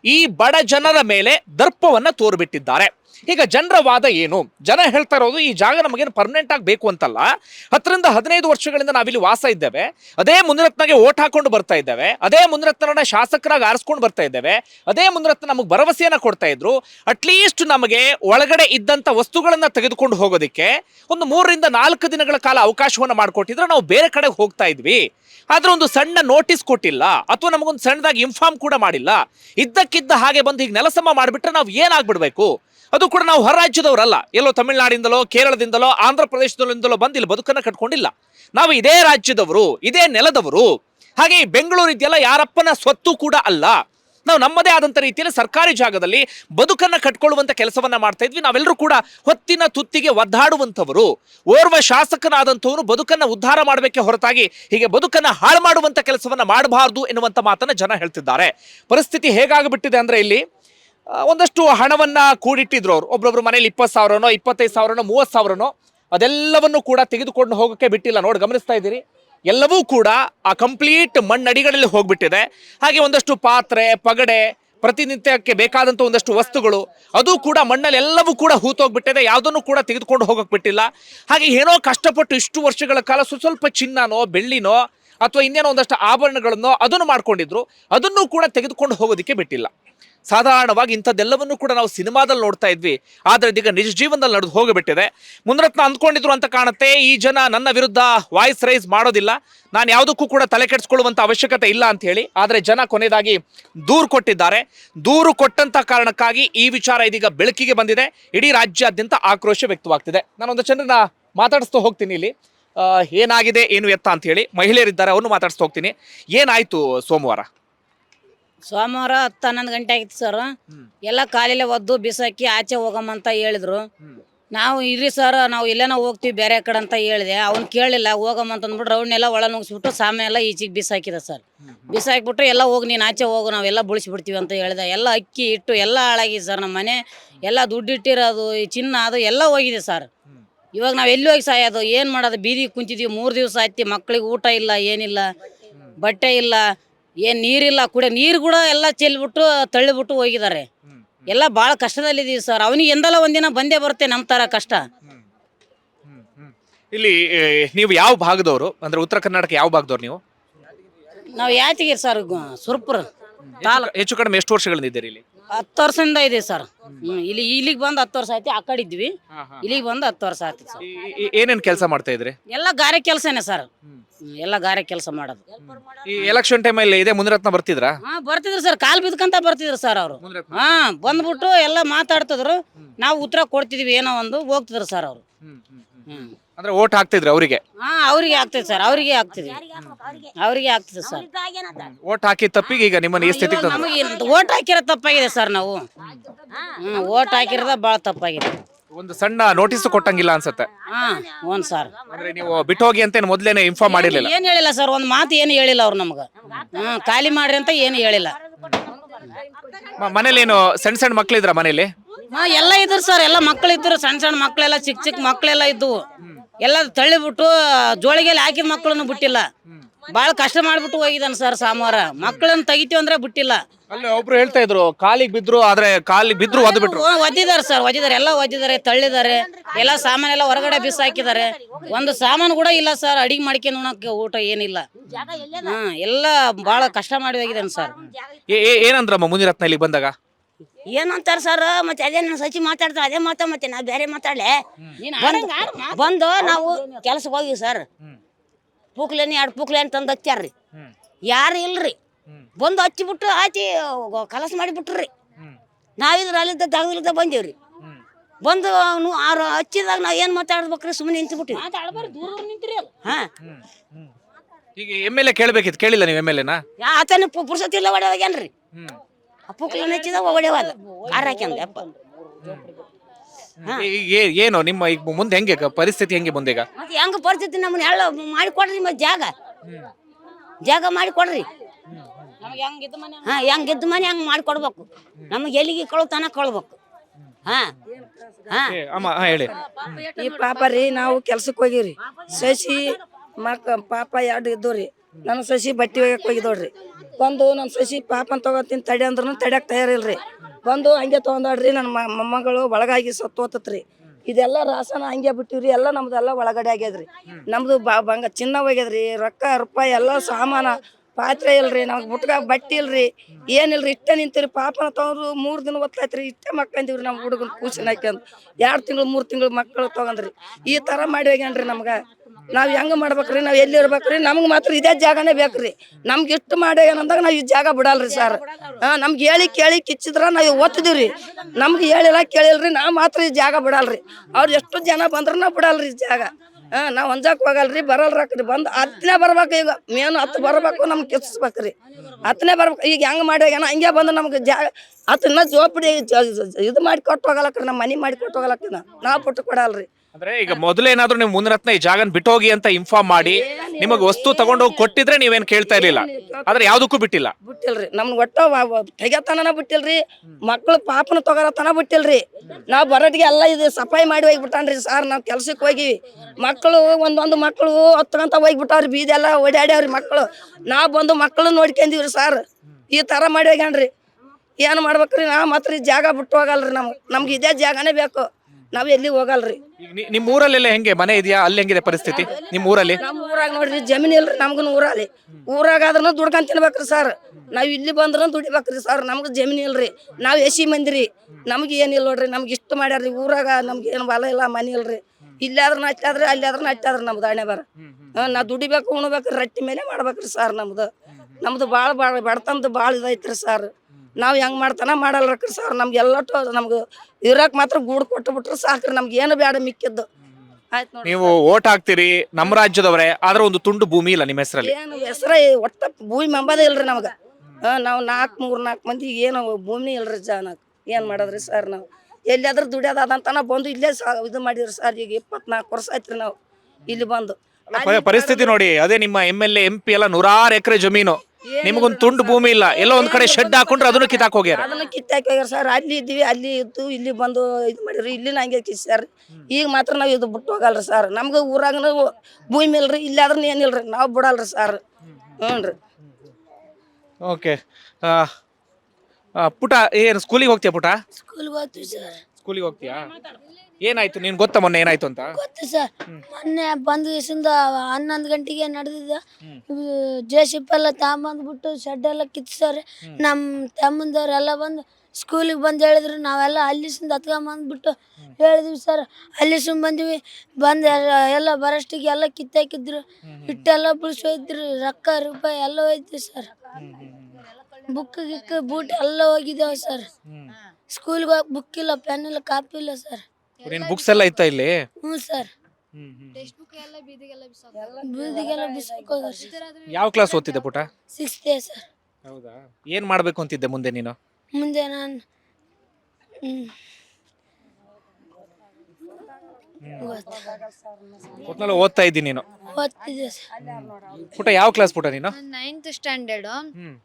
ಈ ಬಡ ಜನರ ಮೇಲೆ ದರ್ಪವನ್ನು ತೋರ್ಬಿಟ್ಟಿದ್ದಾರೆ. ಈಗ ಜನರ ವಾದ ಏನು? ಜನ ಹೇಳ್ತಾ ಇರೋದು ಈ ಜಾಗ ನಮಗೇನು ಪರ್ಮನೆಂಟ್ ಆಗಿ ಬೇಕು ಅಂತಲ್ಲ. ಹತ್ತರಿಂದ ಹದಿನೈದು ವರ್ಷಗಳಿಂದ ನಾವಿಲ್ಲಿ ವಾಸ ಇದ್ದೇವೆ. ಅದೇ ಮುನಿರತ್ನಗೆ ಓಟ್ ಹಾಕೊಂಡು ಬರ್ತಾ ಇದ್ದೇವೆ. ಅದೇ ಮುನಿರತ್ನರನ್ನ ಶಾಸಕರಾಗಿ ಆರಿಸ್ಕೊಂಡು ಬರ್ತಾ ಇದ್ದೇವೆ. ಅದೇ ಮುನಿರತ್ನ ನಮಗೆ ಭರವಸೆಯನ್ನ ಕೊಡ್ತಾ ಇದ್ರು. ಅಟ್ಲೀಸ್ಟ್ ನಮಗೆ ಒಳಗಡೆ ಇದ್ದಂತ ವಸ್ತುಗಳನ್ನ ತೆಗೆದುಕೊಂಡು ಹೋಗೋದಕ್ಕೆ ಒಂದು ಮೂರರಿಂದ ನಾಲ್ಕು ದಿನಗಳ ಕಾಲ ಅವಕಾಶವನ್ನ ಮಾಡಿಕೊಟ್ಟಿದ್ರೆ ನಾವು ಬೇರೆ ಕಡೆ ಹೋಗ್ತಾ ಇದ್ವಿ. ಆದ್ರೆ ಒಂದು ಸಣ್ಣ ನೋಟಿಸ್ ಕೊಟ್ಟಿಲ್ಲ. ಅಥವಾ ನಮಗೊಂದು ಸಣ್ಣದಾಗಿ ಇನ್ಫಾರ್ಮ್ ಕೂಡ ಮಾಡಿಲ್ಲ. ಇದ್ದಕ್ಕಿದ್ದ ಹಾಗೆ ಬಂದು ಈಗ ನೆಲಸಮ ಮಾಡಿಬಿಟ್ರೆ ನಾವು ಏನಾಗ್ಬಿಡ್ಬೇಕು ಅದು ಕೂಡ ನಾವು ಹೊರ ರಾಜ್ಯದವರಲ್ಲ. ಎಲ್ಲೋ ತಮಿಳುನಾಡಿಂದಲೋ, ಕೇರಳದಿಂದಲೋ ಆಂಧ್ರ ಪ್ರದೇಶದಿಂದಲೋ ಬಂದು ಇಲ್ಲಿ ಬದುಕನ್ನು ಕಟ್ಕೊಂಡಿಲ್ಲ. ನಾವು ಇದೇ ರಾಜ್ಯದವರು, ಇದೇ ನೆಲದವರು, ಹಾಗೆ ಈ ಬೆಂಗಳೂರು ಇದೆಯಲ್ಲ, ಯಾರಪ್ಪನ ಸ್ವತ್ತು ಕೂಡ ಅಲ್ಲ. ನಾವು ನಮ್ಮದೇ ಆದಂಥ ರೀತಿಯಲ್ಲಿ ಸರ್ಕಾರಿ ಜಾಗದಲ್ಲಿ ಬದುಕನ್ನು ಕಟ್ಕೊಳ್ಳುವಂಥ ಕೆಲಸವನ್ನ ಮಾಡ್ತಾ ಇದ್ವಿ. ನಾವೆಲ್ಲರೂ ಕೂಡ ಹೊತ್ತಿನ ತುತ್ತಿಗೆ ಒದ್ದಾಡುವಂಥವರು. ಓರ್ವ ಶಾಸಕನಾದಂಥವನು ಬದುಕನ್ನು ಉದ್ಧಾರ ಮಾಡಬೇಕೆ ಹೊರತಾಗಿ ಹೀಗೆ ಬದುಕನ್ನು ಹಾಳು ಮಾಡುವಂಥ ಕೆಲಸವನ್ನ ಮಾಡಬಾರ್ದು ಎನ್ನುವಂಥ ಮಾತನ್ನು ಜನ ಹೇಳ್ತಿದ್ದಾರೆ. ಪರಿಸ್ಥಿತಿ ಹೇಗಾಗ್ಬಿಟ್ಟಿದೆ ಅಂದರೆ ಇಲ್ಲಿ? ಒಂದಷ್ಟು ಹಣವನ್ನ ಕೂಡಿಟ್ಟಿದ್ರು ಅವರು. ಒಬ್ಬೊಬ್ರು ಮನೇಲಿ ಇಪ್ಪತ್ತು ಸಾವಿರನೋ, ಇಪ್ಪತ್ತೈದು ಸಾವಿರನೋ, ಮೂವತ್ತು ಸಾವಿರನೋ, ಅದೆಲ್ಲವನ್ನು ಕೂಡ ತೆಗೆದುಕೊಂಡು ಹೋಗೋಕೆ ಬಿಟ್ಟಿಲ್ಲ. ನೋಡಿ, ಗಮನಿಸ್ತಾ ಇದ್ದೀರಿ. ಎಲ್ಲವೂ ಕೂಡ ಆ ಕಂಪ್ಲೀಟ್ ಮಣ್ಣಡಿಗಳಲ್ಲಿ ಹೋಗ್ಬಿಟ್ಟಿದೆ. ಹಾಗೆ ಒಂದಷ್ಟು ಪಾತ್ರೆ, ಪಗಡೆ, ಪ್ರತಿನಿತ್ಯಕ್ಕೆ ಬೇಕಾದಂಥ ಒಂದಷ್ಟು ವಸ್ತುಗಳು, ಅದು ಕೂಡ ಮಣ್ಣಲ್ಲಿ ಎಲ್ಲವೂ ಕೂಡ ಹೂತೋಗ್ಬಿಟ್ಟಿದೆ. ಯಾವುದನ್ನು ಕೂಡ ತೆಗೆದುಕೊಂಡು ಹೋಗಕ್ಕೆ ಬಿಟ್ಟಿಲ್ಲ. ಹಾಗೆ ಏನೋ ಕಷ್ಟಪಟ್ಟು ಇಷ್ಟು ವರ್ಷಗಳ ಕಾಲ ಸ್ವಲ್ಪ ಚಿನ್ನನೋ, ಬೆಳ್ಳಿನೋ, ಅಥವಾ ಇನ್ನೇನೋ ಒಂದಷ್ಟು ಆಭರಣಗಳನ್ನೋ ಅದನ್ನು ಮಾಡ್ಕೊಂಡಿದ್ರು. ಅದನ್ನು ಕೂಡ ತೆಗೆದುಕೊಂಡು ಹೋಗೋದಕ್ಕೆ ಬಿಟ್ಟಿಲ್ಲ. ಸಾಧಾರಣವಾಗಿ ಇಂಥದ್ದೆಲ್ಲವನ್ನು ಕೂಡ ನಾವು ಸಿನಿಮಾದಲ್ಲಿ ನೋಡ್ತಾ ಇದ್ವಿ. ಆದರೆ ಇದೀಗ ನಿಜ ಜೀವನದಲ್ಲಿ ನಡೆದು ಹೋಗಿಬಿಟ್ಟಿದೆ. ಮುನರತ್ನ ಅಂದ್ಕೊಂಡಿದ್ರು ಅಂತ ಕಾಣುತ್ತೆ. ಈ ಜನ ನನ್ನ ವಿರುದ್ಧ ವಾಯ್ಸ್ ರೈಸ್ ಮಾಡೋದಿಲ್ಲ. ನಾನು ಯಾವುದಕ್ಕೂ ಕೂಡ ತಲೆ ಕೆಡಿಸ್ಕೊಳ್ಳುವಂಥ ಅವಶ್ಯಕತೆ ಇಲ್ಲ ಅಂತ ಹೇಳಿ. ಆದರೆ ಜನ ಕೊನೆಯದಾಗಿ ದೂರು ಕೊಟ್ಟಿದ್ದಾರೆ. ದೂರು ಕೊಟ್ಟಂತ ಕಾರಣಕ್ಕಾಗಿ ಈ ವಿಚಾರ ಇದೀಗ ಬೆಳಕಿಗೆ ಬಂದಿದೆ. ಇಡೀ ರಾಜ್ಯಾದ್ಯಂತ ಆಕ್ರೋಶ ವ್ಯಕ್ತವಾಗ್ತಿದೆ. ನಾನು ಒಂದು ಜನರನ್ನ ಮಾತಾಡಿಸ್ತಾ ಹೋಗ್ತೀನಿ ಇಲ್ಲಿ. ಏನಾಗಿದೆ, ಏನು ಎತ್ತ ಅಂತ ಹೇಳಿ ಮಹಿಳೆಯರಿದ್ದಾರೆ ಅವನು ಮಾತಾಡಿಸ್ತಾ ಹೋಗ್ತೀನಿ. ಏನಾಯಿತು ಸೋಮವಾರ? ಸೋಮವಾರ ಹತ್ತು ಹನ್ನೊಂದು ಗಂಟೆ ಆಗಿತ್ತು ಸರ್ ಎಲ್ಲ ಕಾಲಿಲೆ ಒದ್ದು ಬಿಸಾಕಿ ಆಚೆ ಹೋಗಮ್ಮಂತ ಹೇಳಿದ್ರು. ನಾವು ಇರ್ರಿ ಸರ್ ನಾವು ಇಲ್ಲೇನ ಹೋಗ್ತೀವಿ ಬೇರೆ ಕಡೆ ಅಂತ ಹೇಳಿದೆ. ಅವ್ನು ಕೇಳಿಲ್ಲ ಹೋಗಮ್ಮಂತ ಅಂದ್ಬಿಟ್ಟು ರೌಂಡ್ನೆಲ್ಲ ಒಳ ನುಗ್ಸ್ಬಿಟ್ಟು ಸಾಮಾನು ಎಲ್ಲ ಈಚೆಗೆ ಬಿಸಾಕಿದ ಸರ್ ಬಿಸಾಕ್ಬಿಟ್ಟು ಎಲ್ಲ ಹೋಗಿ ನೀನು ಆಚೆ ಹೋಗು ನಾವೆಲ್ಲ ಬಿಡಿಸ್ಬಿಡ್ತೀವಿ ಅಂತ ಹೇಳಿದೆ. ಎಲ್ಲ ಅಕ್ಕಿ ಇಟ್ಟು ಎಲ್ಲ ಹಾಳಾಗಿದೆ ಸರ್ ನಮ್ಮ ಮನೆ. ಎಲ್ಲ ದುಡ್ಡಿಟ್ಟಿರೋದು ಈ ಚಿನ್ನ ಅದು ಎಲ್ಲ ಹೋಗಿದೆ ಸರ್ ಇವಾಗ ನಾವು ಎಲ್ಲಿ ಹೋಗಿ ಸಾಯೋದು? ಏನು ಮಾಡೋದು? ಬೀದಿಗೆ ಕುಂತಿದ್ದೀವಿ ಮೂರು ದಿವಸ ಆಯ್ತು. ಮಕ್ಳಿಗೆ ಊಟ ಇಲ್ಲ ಏನಿಲ್ಲ. ಬಟ್ಟೆ ಇಲ್ಲ. ಏನು ನೀರಿಲ್ಲ ಕುಡಿಯೋ ನೀರು ಕೂಡ ಎಲ್ಲ ಚೆಲ್ಬಿಟ್ಟು ತಳ್ಳಿಬಿಟ್ಟು ಹೋಗಿದ್ದಾರೆ ಎಲ್ಲ ಭಾಳ ಕಷ್ಟದಲ್ಲಿದ್ದೀವಿ ಸರ್. ಅವನಿಗೆ ಎಂದಲ್ಲ ಒಂದಿನ ಬಂದೇ ಬರುತ್ತೆ ನಮ್ಮ ಥರ ಕಷ್ಟ. ಇಲ್ಲಿ ಏ, ನೀವು ಯಾವ ಭಾಗದವರು? ಅಂದ್ರೆ ಉತ್ತರ ಕರ್ನಾಟಕ ಯಾವ ಭಾಗದವ್ರು ನೀವು? ನಾವು ಯಾತಿಗೆ ಸರ್ ಸುರ್ಪುರ ಹೆಚ್ಚು ಕಡಿಮೆ ಎಷ್ಟು ವರ್ಷಗಳಿಂದ ಇದ್ದೀರಿ ಇಲ್ಲಿ? ಹತ್ತು ವರ್ಷದಿಂದ ಇದೆ ಸರ್. ಇಲ್ಲಿ ಇಲ್ಲಿಗೆ ಬಂದು ಹತ್ತು ವರ್ಷ ಆಯ್ತು ಆ ಕಡೆ ಇದ್ವಿ. ಇಲ್ಲಿಗೆ ಬಂದು ಹತ್ತು ವರ್ಷ ಆಯ್ತು ಸರ್. ಏನೇನ್ ಕೆಲಸ ಮಾಡ್ತಾ ಇದ್ರಿ? ಎಲ್ಲ ಗಾರೆ ಕೆಲಸನೇ ಸರ್. ಎಲ್ಲ ಗಾರೆ ಕೆಲಸ ಮಾಡೋದು. ಈ ಎಲೆಕ್ಷನ್ ಟೈಮಲ್ಲಿ ಇದೆ ಮುನಿರತ್ನ ಬರ್ತಿದ್ರಾ? ಹಾ ಬರ್ತಿದ್ರು ಸರ್. ಕಾಲ್ ಬಿದ್ಕಂತ ಬರ್ತಿದ್ರು ಸರ್ ಅವರು. ಹಾ ಬಂದ್ಬಿಟ್ಟು ಎಲ್ಲ ಮಾತಾಡ್ತಿದ್ರು. ನಾವು ಉತ್ತರ ಕೊಡ್ತಿದ್ವಿ ಏನೋ ಒಂದು ಹೋಗ್ತಿದ್ರು ಸರ್ ಅವರು. ಹ್ಮ್. ಅಂದ್ರೆ ಓಟ್ ಹಾಕ್ತಿದ್ರೆ ಅವರಿಗೆ. ಹಾ ಅವ್ರಿಗೆ ಆಗ್ತದೆ ಸರ್ ಅವರಿಗೆ ಆಗ್ತದೆ. ಅವರಿಗೆ ಆಗ್ತದೆ ಸರ್. ಓಟ್ ಹಾಕಿ ತಪ್ಪಿಗೆ ಈಗ ನಿಮ್ಮನ್ನ ಈ ಸ್ಥಿತಿಗೆ ತಂದ್ರು ನಮಗೆ ಓಟ್ ಹಾಕಿರೋ ತಪ್ಪಾಗಿದೆ ಸರ್ ನಾವು. ಹ್ಮ್ ಓಟ್ ಹಾಕಿರೋದ ಭಾಳ ತಪ್ಪಾಗಿದೆ. ಒಂದು ಸಣ್ಣ ನೋಟಿಸ್ ಕೊಟ್ಟಂಗಿಲ್ಲ ಅನ್ಸತ್ತೆ. ಹಾ ಸರ್. ಅಂದ್ರೆ ನೀವು ಬಿಟ್ಟೋಗಿ ಅಂತ ಏನ್ ಮೊದ್ಲೇನೆ ಇನ್ಫಾರ್ಮ್ ಮಾಡಿರ್ಲಿಲ್ಲ. ಏನ್ ಹೇಳಿಲ್ಲ ಸರ್ ಒಂದ್ ಮಾತು ಏನು ಹೇಳಿಲ್ಲ ಅವ್ರು ನಮ್ಗ. ಖಾಲಿ ಮಾಡ್ರಿ ಅಂತ ಏನು ಹೇಳಿಲ್ಲ. ಮ- ಮನೇಲಿ ಏನು ಸಣ್ಣ ಸಣ್ಣ ಮಕ್ಳಿದ್ರ ಮನೇಲಿ? ಹಾ ಎಲ್ಲ ಇದ್ರು ಸರ್ ಎಲ್ಲ ಮಕ್ಳು ಇದ್ರು ಸಣ್ಣ ಸಣ್ಣ ಮಕ್ಳೆಲ್ಲ ಚಿಕ್ಕ ಚಿಕ್ಕ ಮಕ್ಳೆಲ್ಲ ಇದ್ವು. ಎಲ್ಲ ತಳ್ಳಿಬಿಟ್ಟು ಜೋಳಿಗೆಲ್ಲಿ ಹಾಕಿದ ಮಕ್ಕಳನ್ನು ಬಿಟ್ಟಿಲ್ಲ. ಭಾಳ ಕಷ್ಟ ಮಾಡ್ಬಿಟ್ಟು ಹೋಗಿದ್ದಾನೆ ಸರ್ ಸಾಮವಾರ. ಮಕ್ಕಳನ್ನ ತೆಗಿತೀವಿ ಅಂದ್ರೆ ಬಿಟ್ಟಿಲ್ಲ. ಅಲ್ಲಿ ಒಬ್ರು ಹೇಳ್ತಾ ಇದ್ರು ಕಾಲಿಗೆ ಬಿದ್ರು ಆದ್ರೆ ಕಾಲಿಗೆ ಬಿದ್ರು ಒದ್ದು ಬಿಟ್ರು. ಒದ್ದಿದ್ದಾರೆ ಸರ್ ಒದ್ದಿದ್ದಾರೆ. ಎಲ್ಲ ಒದ್ದಿದ್ದಾರೆ ತಳ್ಳಿದ್ದಾರೆ. ಎಲ್ಲ ಸಾಮಾನೆಲ್ಲ ಹೊರಗಡೆ ಬಿಸಾಕಿದ್ದಾರೆ. ಒಂದು ಸಾಮಾನು ಕೂಡ ಇಲ್ಲ ಸರ್ ಅಡಿಗೆ ಮಾಡ್ಕೊಂಡು ಉಣಕ್ಕೆ ಊಟ ಏನಿಲ್ಲ. ಹಾ ಎಲ್ಲ ಭಾಳ ಕಷ್ಟ ಮಾಡಿ ಹೋಗಿದ್ದಾನೆ ಸರ್. ಏನಂದ್ರಮ್ಮ ಮುನಿರತ್ನ ಇಲ್ಲಿಗೆ ಬಂದಾಗ? ಏನಂತಾರ ಸರ್ ಮತ್ತೆ ಅದೇ ನನ್ನ ಸಚಿ ಮಾತಾಡ್ತಾರೆ ಅದೇ ಮಾತಾ ಮತ್ತೆ ನಾ ಬೇರೆ ಮಾತಾಡ್ಲೆ. ಬಂದು ನಾವು ಕೆಲ್ಸಕ್ಕೆ ಹೋಗಿ ಸರ್ ಪೂಕ್ಲೇನಿ ಎರಡು ಪೂಕ್ಲೇನ್ ತಂದು ಹಚ್ಚಾರ್ರಿ ಯಾರು ಇಲ್ರಿ? ಬಂದು ಹಚ್ಚಿಬಿಟ್ಟು ಆಚಿ ಕಲಸ ಮಾಡಿಬಿಟ್ರಿ ನಾವಿದ್ರ ಅಲ್ಲಿದ್ದ ದಗಲಿದ್ದ ಬಂದೀವ್ರಿ. ಬಂದು ಅವನು ಆರು ಹಚ್ಚಿದಾಗ ನಾವು ಏನು ಮಾತಾಡ್ಬೇಕ್ರಿ ಸುಮ್ಮನೆ ನಿಂತ್ಬಿಟ್ಟಿವಿ ಹಾ. ಈಗ ಎಂ ಎಲ್ ಎ ಕೇಳ್ಬೇಕಿತ್ತು ಕೇಳಿಲ್ಲ ನೀವು ಎಂ ಎಲ್ ಎನ ಆತನ ಪುರ್ಸತಿ ಇಲ್ಲ ಹೊಡೆವಾಗೇನ್ರಿ ಆ ಪೂಕ್ಲೇನ್ ಹಚ್ಚಿದಾಗ ಹೊಡೆವಾದ ಕಾರ್ ಹಾಕ್ಯಂದ ಯಪ್ಪ ಏನು ನಿಮ್ಮ ಈಗ ಮುಂದೆ ಹೆಂಗೆ ಕ- ಪರಿಸ್ಥಿತಿ ಹೆಂಗೆ ಮುಂದೆ ಈಗ? ಮತ್ತೆ ಹೆಂಗ ಪರಿಸ್ಥಿತಿ ನಮ್ಮನ್ನ ಎಲ್ಲ ಮಾಡಿಕೊಡ್ರಿ ಮತ್ತೆ ಜಾಗ. ಜಾಗ ಮಾಡಿಕೊಡ್ರಿ ನಮಗೆ ಹೆಂಗಿದ್ದ ಮನೆ ಹಾ ಹೆಂಗ್ ಇದ್ದ ಮನೆ ಹಂಗ್ ಮಾಡ್ಕೊಡ್ಬೇಕು ನಮಗೆ ಎಲ್ಲಿಗೆ ಕಳ್ತನ ಕಳ್ಬೇಕು. ಹಾ. ಹಾ. ಏ, ಅಮ್ಮ ಹಾ, ಹೇಳಿ. ಈ ಪಾಪ ರೀ ನಾವು ಕೆಲ್ಸಕ್ಕೆ ಹೋಗಿವ್ರಿ. ಸಸಿ ಮಕ್ಕ ಪಾಪ ಎರಡು ಇದ್ದವ್ರಿ. ರೀ ನನ್ನ ಸಸಿ ಬಟ್ಟೆ ಒಗ್ಯಕ್ಕೆ ಹೋಗಿದೋಡ್ರಿ ಬಂದು ನನ್ನ ಸಸಿ ಪಾಪನ್ ತಗೋತೀನಿ ತಡೆ ಅಂದ್ರೂ ತಡ್ಯಾಕ ತಯಾರಿಲ್ರಿ. ಬಂದು ಹಂಗೆ ತೊಗೊಂಡಾಡ್ರಿ ನನ್ನ ಮೊಮ್ಮಗಳು ಒಳಗಾಗಿ ಸತ್ತೋತತ್ರಿ ಇದೆಲ್ಲ ರಾಸನ ಹಂಗೆ ಬಿಟ್ಟಿವ್ರಿ, ಎಲ್ಲ ನಮ್ದೆಲ್ಲ ಒಳಗಡೆ ಆಗ್ಯದ್ರಿ. ನಮ್ದು ಬಾ, ಬಂಗ ಚಿನ್ನ ಹೋಗ್ಯದ್ರಿ ರೊಕ್ಕ, ರೂಪಾಯಿ, ಎಲ್ಲ ಸಾಮಾನ ಪಾತ್ರೆ ಇಲ್ರಿ, ನಮ್ಗೆ ಬುಟ್ಗ ಬಟ್ಟೆ ಇಲ್ರಿ ಏನಿಲ್ರಿ ಇಷ್ಟೇ ನಿಂತೀರಿ. ಪಾಪನ ತಗೊಂಡ್ರು ಮೂರು ದಿನ ಹೊತ್ತಾಯ್ತ್ರಿ ಇಷ್ಟೇ ಮಕ್ಕಂದಿವ್ರಿ ನಮ್ಮ ಹುಡುಗನ ಕೂಸಿನ ಹಾಕ್ಯಂದು. ಎರಡು ತಿಂಗಳು, ಮೂರು ತಿಂಗಳು ಮಕ್ಕಳು ತೊಗೊಂಡ್ರಿ. ಈ ಥರ ಮಾಡಿ ಹೋಗ್ಯಾನ್ರಿ ನಮ್ಗೆ. ನಾವು ಹೆಂಗ್ ಮಾಡ್ಬೇಕ್ರಿ? ನಾವು ಎಲ್ಲಿ ಇರ್ಬೇಕ್ರಿ? ನಮ್ಗೆ ಮಾತ್ರ ಇದೇ ಜಾಗನೇ ಬೇಕ್ರಿ. ನಮ್ಗೆ ಇಷ್ಟು ಮಾಡಿ ಏನಂದಾಗ ನಾವು ಈ ಜಾಗ ಬಿಡಲ್ರಿ ಸರ್. ಹಾಂ, ನಮ್ಗೆ ಹೇಳಿ ಕೇಳಿ ಕಿಚ್ಚಿದ್ರ ನಾವು ಓದ್ತಿದೀವ್ರಿ ನಮ್ಗೆ ಹೇಳಿಲ್ಲ ಕೇಳಿಲ್ರಿ, ನಾವು ಮಾತ್ರ ಈ ಜಾಗ ಬಿಡಲ್ರಿ. ಅವ್ರು ಎಷ್ಟು ಜನ ಬಂದ್ರ ನಾವು ಬಿಡಲ್ರಿ ಈ ಜಾಗ. ಹಾಂ, ನಾವು ಹೊಂಜಾಕ್ ಹೋಗಲ್ರಿ ರೀ ಬಂದು ಹತ್ತನೇ ಬರ್ಬೇಕು ಈಗ. ಮೇನ್ ಹತ್ತು ಬರ್ಬೇಕು ನಮ್ಗೆ ಕಿಚ್ಸ್ಬೇಕ್ರಿ ಹತ್ತನೇ ಬರ್ಬೇಕು. ಈಗ ಹೆಂಗೆ ಮಾಡಿ ಹೋಗ್ಯಾನ ಹಂಗೆ ಬಂದು ನಮ್ಗೆ ಜಾಗ ಹತ್ತನ್ನ ಜೋಪಡಿ ಇದು ಮಾಡಿ ಕೊಟ್ಟು ಹೋಗಲಕ್ರಿ ನಮ್ಮ ಮನೆ ಮಾಡಿ ಕೊಟ್ಟು ಹೋಗಲಕ್ಕ ನಾವು ಪುಟ್ಟು ಕೊಡಲ್ರಿ. ಅಂದ್ರೆ ಈಗ ಮೊದಲೇನಾದ್ರೂ ನೀವು ಮುನಿರತ್ನ ಈ ಜಾಗನ್ ಬಿಟ್ಟೋಗಿ ಅಂತ ಇನ್ಫಾರ್ಮ್ ಮಾಡಿ ನಿಮಗೆ ವಸ್ತು ತಗೊಂಡೋಗಿ ಕೊಟ್ಟಿದ್ರೆ ನೀವೇನ್ ಕೇಳ್ತಾ ಇರ್ಲಿಲ್ಲ. ಆದ್ರೆ ಯಾವ್ದಕ್ಕೂ ಬಿಟ್ಟಿಲ್ಲ. ಬಿಟ್ಟಿಲ್ರಿ. ನಮ್ಗೆ ಒಟ್ಟ ತೆಗೆತನ ಬಿಟ್ಟಿಲ್ರಿ. ಮಕ್ಳು ಪಾಪನ ತಗೋರತನ ಬಿಟ್ಟಿಲ್ರಿ. ನಾವು ಬರೋಟಿಗೆ ಎಲ್ಲ ಇದು ಸಫಾಯಿ ಮಾಡಿ ಹೋಗ್ಬಿಟ್ಟಾನ್ರಿ ಸರ್. ನಾವು ಕೆಲ್ಸಕ್ಕೆ ಹೋಗಿವಿ. ಮಕ್ಕಳು ಒಂದೊಂದು ಮಕ್ಕಳು ಹತ್ಕೊಂತ ಹೋಗ್ಬಿಟ್ಟಾವ್ರಿ. ಬೀದಿ ಎಲ್ಲ ಓಡಾಡ್ಯಾವ್ರಿ ಮಕ್ಕಳು ನಾವು ಬಂದು ಮಕ್ಕಳು ನೋಡ್ಕೊಂಡಿವ್ರಿ ಸರ್. ಈ ತರ ಮಾಡಿ ಹೋಗ್ಯಾನ್ರಿ. ಏನು ಮಾಡ್ಬೇಕ್ರಿ? ನಾ ಮಾತ್ರ ಈ ಜಾಗ ಬಿಟ್ಟು ಹೋಗಲ್ರಿ ನಮ್ಗೆ. ನಮ್ಗೆ ಇದೇ ಜಾಗನೇ ಬೇಕು. ನಾವು ಎಲ್ಲಿ ಹೋಗಲ್ರಿ? ಈಗ ನಿ- ನಿಮ್ ಊರಲ್ಲೆಲ್ಲ ಹೆಂಗೆ? ಮನೆ ಇದೆಯಾ? ಅಲ್ಲಿ ಹೆಂಗಿದೆ ಪರಿಸ್ಥಿತಿ? ನಿಮ್ಮ ಊರಲ್ಲಿ? ನಮ್ಮ ಊರಾಗ ನೋಡ್ರಿ ಜಮೀನ್ ಇಲ್ರಿ ನಮ್ಗೂ ಊರಲ್ಲಿ. ಊರಾಗ ಆದ್ರೂ ದುಡ್ಕೊಂಡ್ ತಿನ್ಬೇಕ್ರಿ ಸರ್. ನಾವ್ ಇಲ್ಲಿ ಬಂದ್ರ ದುಡಿಬೇಕ್ರಿ ಸರ್. ನಮ್ಗೆ ಜಮೀನ್ ಇಲ್ರಿ. ನಾವು ಎಸಿ ಮಂದಿರಿ. ನಮ್ಗೆ ಏನಿಲ್ಲ ನೋಡ್ರಿ ನಮ್ಗೆ ಇಷ್ಟು ಮಾಡ್ಯಾರ್ರಿ. ಊರಾಗ ನಮ್ಗೆ ಏನು ಹೊಲ ಇಲ್ಲ ಮನೆ ಇಲ್ರಿ. ಇಲ್ಲಾದ್ರೂ ನಟ್ಟಾದ್ರಿ ಅಲ್ಲಿ ಆದ್ರೂ ನಟ್ಟಾದ್ರಿ ನಮ್ದು ಹಣೆ ಬರ. ನಾ ದುಡಿಬೇಕು ಉಣ್ಬೇಕು ರಟ್ಟಿ ಮೇಲೆ ಮಾಡ್ಬೇಕ್ರಿ ಸರ್ ನಮ್ದು. ನಮ್ದು ಭಾಳ ಭಾಳ ಬಡತನದ ಭಾಳ ಇದೈತ್ರಿ ಸರ್. ನಾವು ಹೆಂಗ್ ಮಾಡ್ತಾನ ಮಾಡಲ್ರಕ್ರಿ ಸರ್ ನಮ್ಗೆ ಎಲ್ಲಟ್ಟು ನಮ್ಗೆ ಇರಕ್ಕೆ ಮಾತ್ರ ಗೂಡು ಕೊಟ್ಟು ಬಿಟ್ರೆ ಸಾಕ್ರಿ. ನಮ್ಗೆ ಏನು ಬೇಡ ಮಿಕ್ಕಿದ್ದು. ಆಯ್ತು ನೋಡಿ ನೀವು ಓಟ್ ಹಾಕ್ತೀರಿ ನಮ್ಮ ರಾಜ್ಯದವರೇ ಆದ್ರೆ ಒಂದು ತುಂಡು ಭೂಮಿ ಇಲ್ಲ ನಿಮ್ಮ ಹೆಸರಲ್ಲಿ. ಏನು ಹೆಸ್ರ ಒಟ್ಟ ಭೂಮಿ ಮಂಬದೇ ಇಲ್ರಿ ನಮ್ಗೆ. ನಾವು ನಾಲ್ಕು ಮೂರು ನಾಲ್ಕು ಮಂದಿ ಏನು ಭೂಮಿ ಇಲ್ರಿ ಜನಕ್ಕೆ ಏನು ಮಾಡೋದ್ರಿ ಸರ್ ನಾವು? ಎಲ್ಲಿಯಾದ್ರೂ ದುಡಿಯೋದಾದಂತ ನಾವು ಬಂದು ಇಲ್ಲೇ ಸಾ ಇದು ಮಾಡಿದ್ರಿ ಸರ್. ಈಗ ಇಪ್ಪತ್ನಾಲ್ಕು ವರ್ಷ ಆಯ್ತ್ರಿ ನಾವು ಇಲ್ಲಿ ಬಂದು. ಪರಿಸ್ಥಿತಿ ನೋಡಿ. ಅದೇ ನಿಮ್ಮ ಎಂ ಎಲ್ ಎಂ ಪಿ ಎಲ್ಲ ನೂರಾರು ಎಕರೆ ಜಮೀನು. ನಿಮಗೊಂದು ತುಂಡು ಭೂಮಿ ಇಲ್ಲ. ಎಲ್ಲೋ ಒಂದ್ ಕಡೆ ಶೆಡ್ ಹಾಕೊಂಡ್ರೆ ಅದನ್ನು ಕಿತ್ತಾಕ್ ಹೋಗ್ಯಾರ. ಅದನ್ನ ಕಿತ್ತಾಕಿ ಹೋಗ್ಯಾರ ಸರ್. ಅಲ್ಲಿ ಇದ್ವಿ ಅಲ್ಲಿ ಇದ್ದು ಇಲ್ಲಿ ಬಂದು ಇದು ಮಾಡಿರಿ ಇಲ್ಲಿ ಹಂಗೆ ಕಿಸ್ಯಾರ ಈಗ ಮಾತ್ರ ನಾವು ಇದು ಬಿಟ್ಟು ಹೋಗಲ್ರಿ ಸರ್. ನಮ್ಗೆ ಊರಾಗನು ಭೂಮಿ ಇಲ್ರಿ ಇಲ್ಲಾದ್ರೂ ಏನಿಲ್ರಿ ನಾವು ಬಿಡಲ್ರಿ ಸರ್. ಹ್ಞೂ ರೀ ಓಕೆ ಪುಟ ಏನು ಸ್ಕೂಲಿಗೆ ಹೋಗ್ತೀಯ ಪುಟ? ಸ್ಕೂಲ್ಗೆ ಹೋಗ್ತೀವಿ ಸರ್. ಸ್ಕೂಲಿಗೆ ಹೋಗ್ತೀಯಾ? ಏನಾಯ್ತು? ನೀನ್ ಗೊತ್ತ ಮೊನ್ನೆ ಏನಾಯ್ತು ಅಂತ? ಗೊತ್ತು ಸರ್. ಮೊನ್ನೆ ಬಂದ ದಿವಸದಿಂದ ಹನ್ನೊಂದು ಗಂಟೆಗೆ ನಡೆದಿದ್ದ ಜೆ ಸಿ ಪಿ ಎಲ್ಲ ತಗೊಂಬಂದ್ಬಿಟ್ಟು ಶೆಡ್ ಎಲ್ಲ ಕಿತ್ಸವ್ರೆ ನಮ್ಮ ತಮ್ಮಂದವ್ರೆಲ್ಲ ಬಂದು ಸ್ಕೂಲಿಗೆ ಬಂದು ಹೇಳಿದ್ರು. ನಾವೆಲ್ಲ ಅಲ್ಲಿಸಿಂದ ಹತ್ಕೊಂಬಂದ್ಬಿಟ್ಟು ಹೇಳಿದ್ವಿ ಸರ್. ಅಲ್ಲಿಸಿಂದ ಬಂದ್ವಿ. ಬಂದು ಎಲ್ಲ- ಬರಷ್ಟಿಗೆ ಎಲ್ಲ ಕಿತ್ತಾಕಿದ್ರು. ಹಿಟ್ಟೆಲ್ಲ ಬಿಡಿಸೋಯ್ತ್ರಿ ರೊಕ್ಕ ರೂಪಾಯಿ ಎಲ್ಲ ಹೋಯ್ತು ಸರ್. ಬುಕ್ ಗಿಕ್ ಬೂಟ್ ಎಲ್ಲ ಹೋಗಿದ್ದಾವೆ ಸರ್. ಸ್ಕೂಲ್ಗೆ ಹೋಗಿ ಬುಕ್ ಇಲ್ಲ ಪೆನ್ ಇಲ್ಲ ಕಾಪಿ ಇಲ್ಲ ಸರ್. ನಿನ್ ಬುಕ್ಸ್ ಎಲ್ಲ ಇತ್ತ ಇಲ್ಲಿ? ಹ್ಞೂ ಸರ್. ಬೀದಿಗೆಲ್ಲ ಯಾವ ಕ್ಲಾಸ್ ಓದ್ತಿದ್ದೆ ಪುಟ? Six day sir. ಹೌದಾ? ಏನ್ ಮಾಡ್ಬೇಕು ಅಂತಿದ್ದೆ ಮುಂದೆ ನೀನು? ಮುಂದೆ ನಾನು ಹ್ಮ್. ಒಟ್ನಲ್ಲಿ ಓದ್ತಾ ಇದ್ದೀನಿ ನೀನು. ಓದ್ತಿದ್ದೆ ಸರ್. ಪುಟ ಯಾವ ಕ್ಲಾಸ್ ಪುಟ ನೀನು? ನೈನ್ತ್ ಸ್ಟ್ಯಾಂಡರ್ಡ್ ಹ್ಮ್.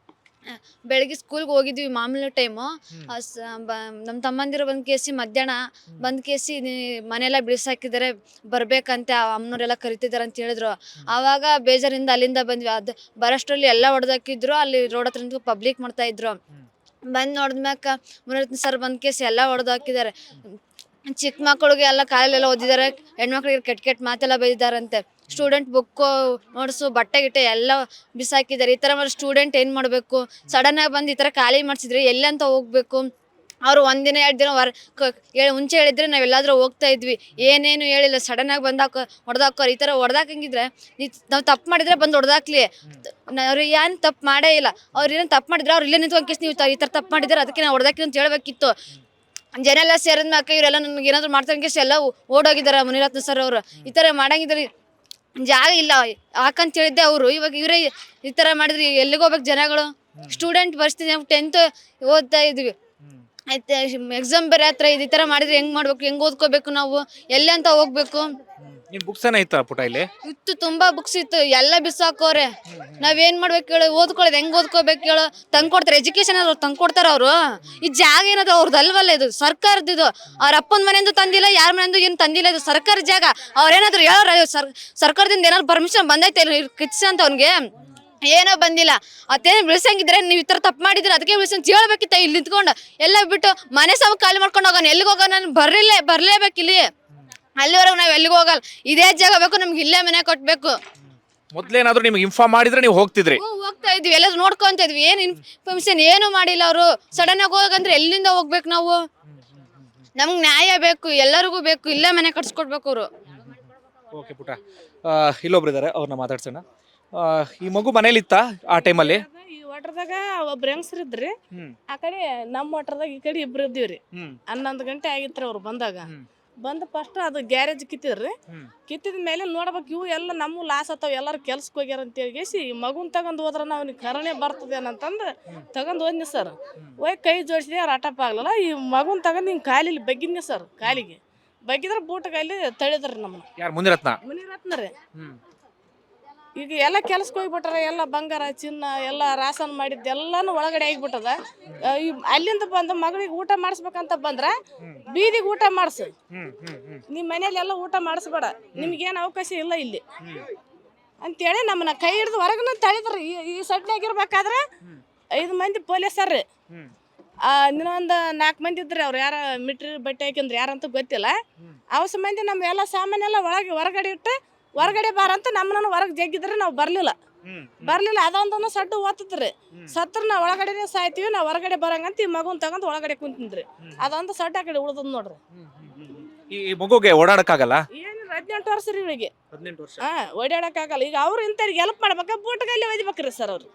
ಬೆಳಗ್ಗೆ ಸ್ಕೂಲ್ಗೆ ಹೋಗಿದ್ವಿ ಮಾಮೂಲಿ ಟೈಮು ನಮ್ಮ ತಮ್ಮಂದಿರು ಬಂದು ಕೇಸಿ ಮಧ್ಯಾಹ್ನ ಬಂದು ಕೇಸಿ ಮನೆಯೆಲ್ಲ ಬಿಡಿಸಾಕಿದ್ದಾರೆ ಬರ್ಬೇಕಂತೆ ಅಮ್ಮನವರೆಲ್ಲ ಕರಿತಿದ್ದಾರೆ ಅಂತ ಹೇಳಿದ್ರು. ಆವಾಗ ಬೇಜಾರಿಂದ ಅಲ್ಲಿಂದ ಬಂದ್ವಿ. ಅದು ಬರೋಷ್ಟರಲ್ಲಿ ಎಲ್ಲ ಹೊಡೆದಾಕಿದ್ರು ಅಲ್ಲಿ ರೋಡ್ ಹತ್ರ ಪಬ್ಲಿಕ್ ಮಾಡ್ತಾ ಇದ್ರು. ಬಂದು ನೋಡಿದ್ಮ್ಯಾಕ ಮುನಿರತ್ನ ಸರ್ ಬಂದು ಕೇಸಿ ಎಲ್ಲ ಹೊಡೆದಾಕಿದ್ದಾರೆ ಚಿಕ್ಕ ಮಕ್ಕಳಿಗೆ ಎಲ್ಲ ಕಾಲಲ್ಲೆಲ್ಲ ಓದಿದ್ದಾರೆ ಹೆಣ್ಮಕ್ಳಿಗೆ ಕೆಟ್ಟ ಕೆಟ್ಟ ಮಾತೆಲ್ಲ ಬೈದಿದ್ದಾರಂತೆ. ಸ್ಟೂಡೆಂಟ್ ಬುಕ್ಕು ನೋಟ್ಸು ಬಟ್ಟೆ ಗಿಟ್ಟೆ ಎಲ್ಲ ಬಿಸಾಕಿದ್ದಾರೆ. ಈ ಥರ ಮಾಡಿ ಸ್ಟೂಡೆಂಟ್ ಏನು ಮಾಡಬೇಕು? ಸಡನ್ನಾಗಿ ಬಂದು ಈ ಥರ ಖಾಲಿ ಮಾಡಿಸಿದ್ರೆ ಎಲ್ಲಂತ ಹೋಗಬೇಕು? ಅವರು ಒಂದಿನ ಎರಡು ದಿನ ವರ್, ಕ- ಹೇಳಿ, ಮುಂಚೆ ಹೇಳಿದ್ರೆ ನಾವೆಲ್ಲಾದರೂ ಹೋಗ್ತಾ ಇದ್ವಿ. ಏನೇನು ಹೇಳಿಲ್ಲ ಸಡನ್ನಾಗಿ ಬಂದಾಕ ಹೊಡೆದಾಕೋರು ಈ ಥರ ಹೊಡೆದಾಕಂಗಿದ್ರೆ ನಾವು ತಪ್ಪು ಮಾಡಿದ್ರೆ ಬಂದು ಹೊಡೆದಾಕ್ಲಿ. ಅವ್ರು ಏನು ತಪ್ಪು ಮಾಡೇ ಇಲ್ಲ. ಅವ್ರು ಏನೋ ತಪ್ಪು ಮಾಡಿದ್ರೆ ಅವ್ರು ಇಲ್ಲೇ ನಿಂತ್ಕೊಂಡು ಕೇಸ್, ನೀವು ಈ ಥರ ತಪ್ಪು ಮಾಡಿದ್ರೆ ಅದಕ್ಕೆ ನಾವು ಹೊಡೆದಾಕಿ ಅಂತ ಹೇಳ್ಬೇಕಿತ್ತು. ಜನ ಎಲ್ಲ ಸೇರಿದ್ಮೇಲೆ ಇವರೆಲ್ಲ ನನಗೆ ಏನಾದ್ರು ಮಾಡ್ತಾರೆ ಎಲ್ಲ ಓಡೋಗಿದ್ದಾರೆ ಮುನಿರತ್ನ ಸರ್ ಅವರು. ಈ ಥರ ಮಾಡಂಗಿದ್ರೆ ಜಾಗ ಇಲ್ಲ. ಯಾಕಂತ ಹೇಳಿದ್ದೆ ಅವರು. ಇವಾಗ ಇವರೇ ಈ ಥರ ಮಾಡಿದ್ರಿ. ಎಲ್ಲಿಗೆ ಹೋಗ್ಬೇಕು ಜನಗಳು? ಸ್ಟೂಡೆಂಟ್ ಪರಿಸ್ಥಿತಿ ನಾವು ಟೆಂತ್ ಓದ್ತಾ ಇದ್ವಿ. ಆಯ್ತು ಎಕ್ಸಾಮ್ ಬೇರೆ ಹತ್ರ ಇದು ಈ ಥರ ಮಾಡಿದ್ರೆ ಹೆಂಗ್ ಮಾಡ್ಬೇಕು? ಹೆಂಗ್ ಓದ್ಕೋಬೇಕು ನಾವು? ಎಲ್ಲಿ ಅಂತ ಹೋಗ್ಬೇಕು? ನಿನ್ ಬುಕ್ಸ್ ಏನ ಇತ್ತ ಪುಟ ಇಲ್ಲಿ? ಇತ್ತು, ತುಂಬಾ ಬುಕ್ಸ್ ಇತ್ತು. ಎಲ್ಲ ಬಿಸಾಕೋರೆ. ನಾವೇನ್ ಮಾಡ್ಬೇಕು ಹೇಳು? ಓದ್ಕೊಳ್ಳೋದು ಹೆಂಗ್ ಓದ್ಕೋಬೇಕು ಹೇಳು? ತಂದ್ಕೊಡ್ತಾರೆ ಎಜುಕೇಶನ್ ಅವ್ರು ತಂದ್ಕೊಡ್ತಾರ ಅವರು. ಈ ಜಾಗ ಏನದು ಅವ್ರದ್ದು ಅಲ್ವಲ್ಲ ಇದು? ಸರ್ಕಾರದ ಇದು. ಅವ್ರ ಅಪ್ಪನ ಮನೆಯಿಂದ ತಂದಿಲ್ಲ, ಯಾರ ಮನೆಯಿಂದ ಏನು ತಂದಿಲ್ಲ. ಇದು ಸರ್ಕಾರ ಜಾಗ. ಅವ್ರೇನಾದ್ರು ಹೇಳೋರ ಸರ್, ಸರ್ಕಾರದಿಂದ ಏನಾದ್ರು ಪರ್ಮಿಷನ್ ಬಂದೈತೆ ಕಿತ್ಸ ಅಂತ ಅವ್ನಿಗೆ. ಏನೋ ಬಂದಿಲ್ಲ. ಅದೇನು ಬಿಳ್ಸಂಗಿದ್ರೆ ನೀವು ಈ ಥರ ತಪ್ಪು ಮಾಡಿದ್ರೆ ಅದಕ್ಕೆ ಬಿಳ್ಸಂತ ಹೇಳ್ಬೇಕಿತ್ತ ಇಲ್ಲಿ ನಿಂತ್ಕೊಂಡು. ಎಲ್ಲ ಬಿಟ್ಟು ಮನೆ ಸಮ ಖಾಲಿ ಮಾಡ್ಕೊಂಡು ಹೋಗೋಣ. ಎಲ್ಲಿಗೆ ಹೋಗೋಣ? ನಾನು ಬರ್ಲೇಬೇಕಿಲ್ಲಿ. ಬರ್ಲೇಬೇಕು ಇಲ್ಲಿ ಅಲ್ಲಿವರೆಗೂ ನಾವು ಎಲ್ಲಿಗೂ ಹೋಗಲ್ಲ. ಇದೇ ಜಾಗ ಬೇಕು ನಮ್ಗೆ ಇಲ್ಲೇ ಮನೆ ಕಟ್ಟಬೇಕು ಮೊದ್ಲೇನಾದ್ರೂ ನಿಮ್ಗೆ ಇನ್ಫಾರ್ಮ್ ಮಾಡಿದ್ರೆ ನೀವು ಹೋಗ್ತಿದ್ರಿ. ಹೋಗ್ತಾ ಇದ್ವಿ. ಎಲ್ಲ ನೋಡ್ಕೊಂತ ಇದ್ವಿ. ಏನ್ ಇನ್ಫಾರ್ಮೇಶನ್ ಏನು ಮಾಡಿಲ್ಲ ಅವರು. ಸಡನ್ ಆಗಿ ಹೋಗಂದ್ರೆ ಎಲ್ಲಿಂದ ಹೋಗ್ಬೇಕು ನಾವು? ನಮ್ಗೆ ನ್ಯಾಯ ಬೇಕು ಎಲ್ಲರಿಗೂ ಬೇಕು ಇಲ್ಲೇ ಮನೆ ಕಟ್ಸ್ಕೊಡ್ಬೇಕು ಅವರು. ಓಕೆ ಪುಟ ಆ, ಇಲ್ಲೊಬ್ರು ಇದಾರೆ ಅವ್ರನ್ನ ಮಾತಾಡ್ಸೋಣ. ಆ, ಈ ಮಗು ಮನೇಲಿ ಇತ್ತ ಆ ಟೈಮಲ್ಲಿ? ಈ ವಾಟರ್ದಾಗ ಒಬ್ರು ಹೆಂಗಸ್ರು ಇದ್ರಿ. ಹ್ಮ್. ಆ ಕಡೆ ನಮ್ಮ ವಾಟರ್ದಾಗ ಈ ಕಡೆ ಇಬ್ರು ಇದ್ದೀವ್ರಿ. ಹ್ಮ್. ಹನ್ನೊಂದು ಗಂಟೆ ಆಗಿತ್ರಿ ಅವ್ರು ಬಂದಾಗ. ಹ್ಮ್. ಬಂದ ಫಸ್ಟ್ ಅದು ಗ್ಯಾರೇಜ್ ಕಿತ್ತಿದ್ರಿ. ಕಿತ್ತಿದ ಮೇಲೆ ನೋಡ್ಬೇಕು ಇವು ಎಲ್ಲ ನಮ್ಮ ಲಾಸ್ ಆತಾವ ಎಲ್ಲಾರು ಕೆಲ್ಸಕ್ಕೆ ಹೋಗ್ಯಾರ ಅಂತ ಹೇಳಿ ಮಗುನ್ ತಗೊಂಡ್ ಹೋದ್ರ ನಾವು ಕರಣೆ ಬರ್ತದೆ ಅಂತಂದು ತಗೊಂಡ್ ಹೋದ್ನಿ ಸರ್ ಒಯ್ ಕೈ ಜೋಡಿಸಿದೆ ಅವ್ರು ಅಟಪ್ ಆಗ್ಲಿಲ್ಲ. ಈ ಮಗುನ್ ತಗೊಂಡ್ ಹಿಂಗೆ ಕಾಲಿಲಿ ಬಗ್ಗಿದ್ನಿ ಸರ್ ಕಾಲಿಗೆ. ಬಗ್ಗಿದ್ರೆ ಬೂಟ ಕೈಲಿ ತಳಿದ್ರಿ ನಮ್ಮ ಯಾರು ಮುಂದಿರತ್ನ ಮುನಿರತ್ನ ರೀ. ಈಗ ಎಲ್ಲ ಕೆಲ್ಸಕ್ಕೆ ಹೋಗ್ಬಿಟ್ರೆ ಎಲ್ಲ ಬಂಗಾರ, ಚಿನ್ನ, ಎಲ್ಲ ರಾಸನ್ ಮಾಡಿದ್ದು ಎಲ್ಲಾನು ಒಳಗಡೆ ಆಗಿಬಿಟ್ಟದ. ಅಲ್ಲಿಂದ ಬಂದು ಮಗಳಿಗೆ ಊಟ ಮಾಡಿಸ್ಬೇಕಂತ ಬಂದ್ರ ಬೀದಿಗೆ ಊಟ ಮಾಡಿಸು. ನಿಮ್ಮ ಮನೇಲಿ ಎಲ್ಲ ಊಟ ಮಾಡಿಸ್ಬೇಡ. ನಿಮ್ಗೇನು ಅವಕಾಶ ಇಲ್ಲ ಇಲ್ಲಿ. ಅಂತೇಳಿ ನಮ್ಮನ್ನ ಕೈ ಹಿಡಿದು ಹೊರಗನ ತಳಿದ್ರಿ ಈ ಈ ಸಡ್ನ್ಯಾಗ ಇರ್ಬೇಕಾದ್ರೆ ಐದು ಮಂದಿ ಪೊಲೀಸ್ ರೀ ಹ್ಮ್. ಇನ್ನೊಂದು ನಾಲ್ಕು ಮಂದಿ ಇದ್ರಿ ಅವ್ರು ಯಾರ ಮಿಟ್ರಿ ಬಟ್ಟೆ ಹಾಕಿಂದ್ರೆ ಯಾರಂತ ಗೊತ್ತಿಲ್ಲ. ಅವಸ ಮಂದಿ ನಮ್ಮ ಎಲ್ಲ ಸಾಮಾನೆಲ್ಲ ಒಳಗೆ ಹೊರಗಡೆ ಇಟ್ಟು ಹೊರಗಡೆ ಬಾರಂತ ನಮ್ಮನ್ನ ಹೊರಗೆ ಜಗ್ಗಿದ್ರೆ ನಾವು ಬರಲಿಲ್ಲ. ಬರ್ಲಿಲ್ಲ ಅದೊಂದನ್ನು ಸಡ್ಡು ಓದ್ತದ್ರಿ ಸತ್ರ ನಾವು ಒಳಗಡೆನೆ ಸಾಯ್ತೀವಿ ನಾವು ಹೊರಗಡೆ ಬರಂಗಂತ ಈ ಮಗುನ್ ತಗೊಂಡ್ ಒಳಗಡೆ ಕುಂತಿದ್ರಿ. ಅದೊಂದು ಸಡ್ ಆ ಕಡೆ ಉಳ್ದದ್ ನೋಡ್ರಿ. ಈ ಮಗುಗೆ ಓಡಾಡಕ್ಕಾಗಲ್ಲ? ಏನಿಲ್ಲ ಹದಿನೆಂಟು ವರ್ಷ ರೀ ವರ್ಷ. ಹಾ ಓಡಾಡಕ್ಕಾಗಲ್ಲ. ಈಗ ಅವ್ರು ಇಂಥವ್ರಿಗೆ ಹೆಲ್ಪ್ ಮಾಡ್ಬೇಕ? ಬೂಟಗಲ್ಲಿ ಒಯ್ಬೇಕ್ರಿ ಸರ್ ಅವ್ರು.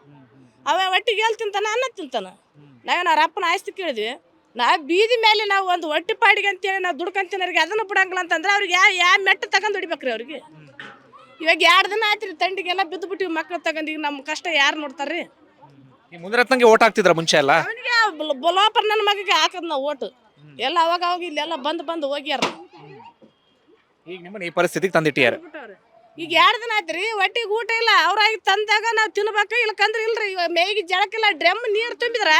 ಅವ ಒಟ್ಟಿಗೆ ಎಲ್ ತಿಂತಾನ ಅನ್ನ ತಿಂತಾನ. ನಾವೇನು ಅವ್ರ ಅಪ್ಪನ ಆಸ್ತಿ ಕೇಳಿದ್ವಿ. ನಾ ಬೀದಿ ಮೇಲೆ ನಾವು ಒಂದು ಒಟ್ಟಿ ಪಾಡಿಗೆ ಅಂತೇಳಿ ನಾವು ದುಡ್ಕೊಂತಿನವ್ರಿಗೆ ಅದನ್ನು ಬಿಡಂಗಿಲ್ಲ ಅಂತಂದ್ರೆ ಅವ್ರಿಗೆ ಯಾವ ಯಾವ ಮೆಟ್ಟ ತಗೊಂಡ್ ಹೊಡಿಬೇಕ್ರಿ ಅವ್ರಿಗೆ. ಇವಾಗ ಎರಡು ದಿನ ಆಯ್ತು ರೀ ತಂಡಿಗೆಲ್ಲ ಬಿದ್ದು ಬಿಟ್ಟಿವಿ ಮಕ್ಳು ತಗೊಂಡು ಈಗ ನಮ್ಮ ಕಷ್ಟ ಯಾರು ನೋಡ್ತಾರ್ರಿ? ಈ ಮುಂದಿರತ್ನಂಗೆ ಓಟ್ ಹಾಕ್ತಿದ್ರ ಮುಂಚೆ ಎಲ್ಲ? ಅವನಿಗೆ ಬುಲಾಪರ್ ನನ್ನ ಮಗಿಗೆ ಹಾಕದ್ ನಾವು ಓಟು. ಎಲ್ಲ ಅವಾಗ ಅವಾಗ ಇಲ್ಲೆಲ್ಲ ಬಂದು ಬಂದು ಹೋಗ್ಯಾರ. ಈಗ ನಿಮ್ಮನ್ನ ಈ ಪರಿಸ್ಥಿತಿಗೆ ತಂದಿಟ್ಟಿಯಾರ. ಈಗ ಎರಡು ದಿನ ಆಯ್ತು ರೀ ಒಟ್ಟಿಗೆ ಊಟ ಇಲ್ಲ ಅವ್ರಾಗಿ ತಂದಾಗ ನಾವು ತಿನ್ಬೇಕು ಇಲ್ಲಕಂದ್ರೆ ಇಲ್ರಿ. ಇವಾಗ ಮೇಗಿ ಜಳಕ್ಕೆಲ್ಲ ಡ್ರಮ್ ನೀರು ತುಂಬಿದ್ರ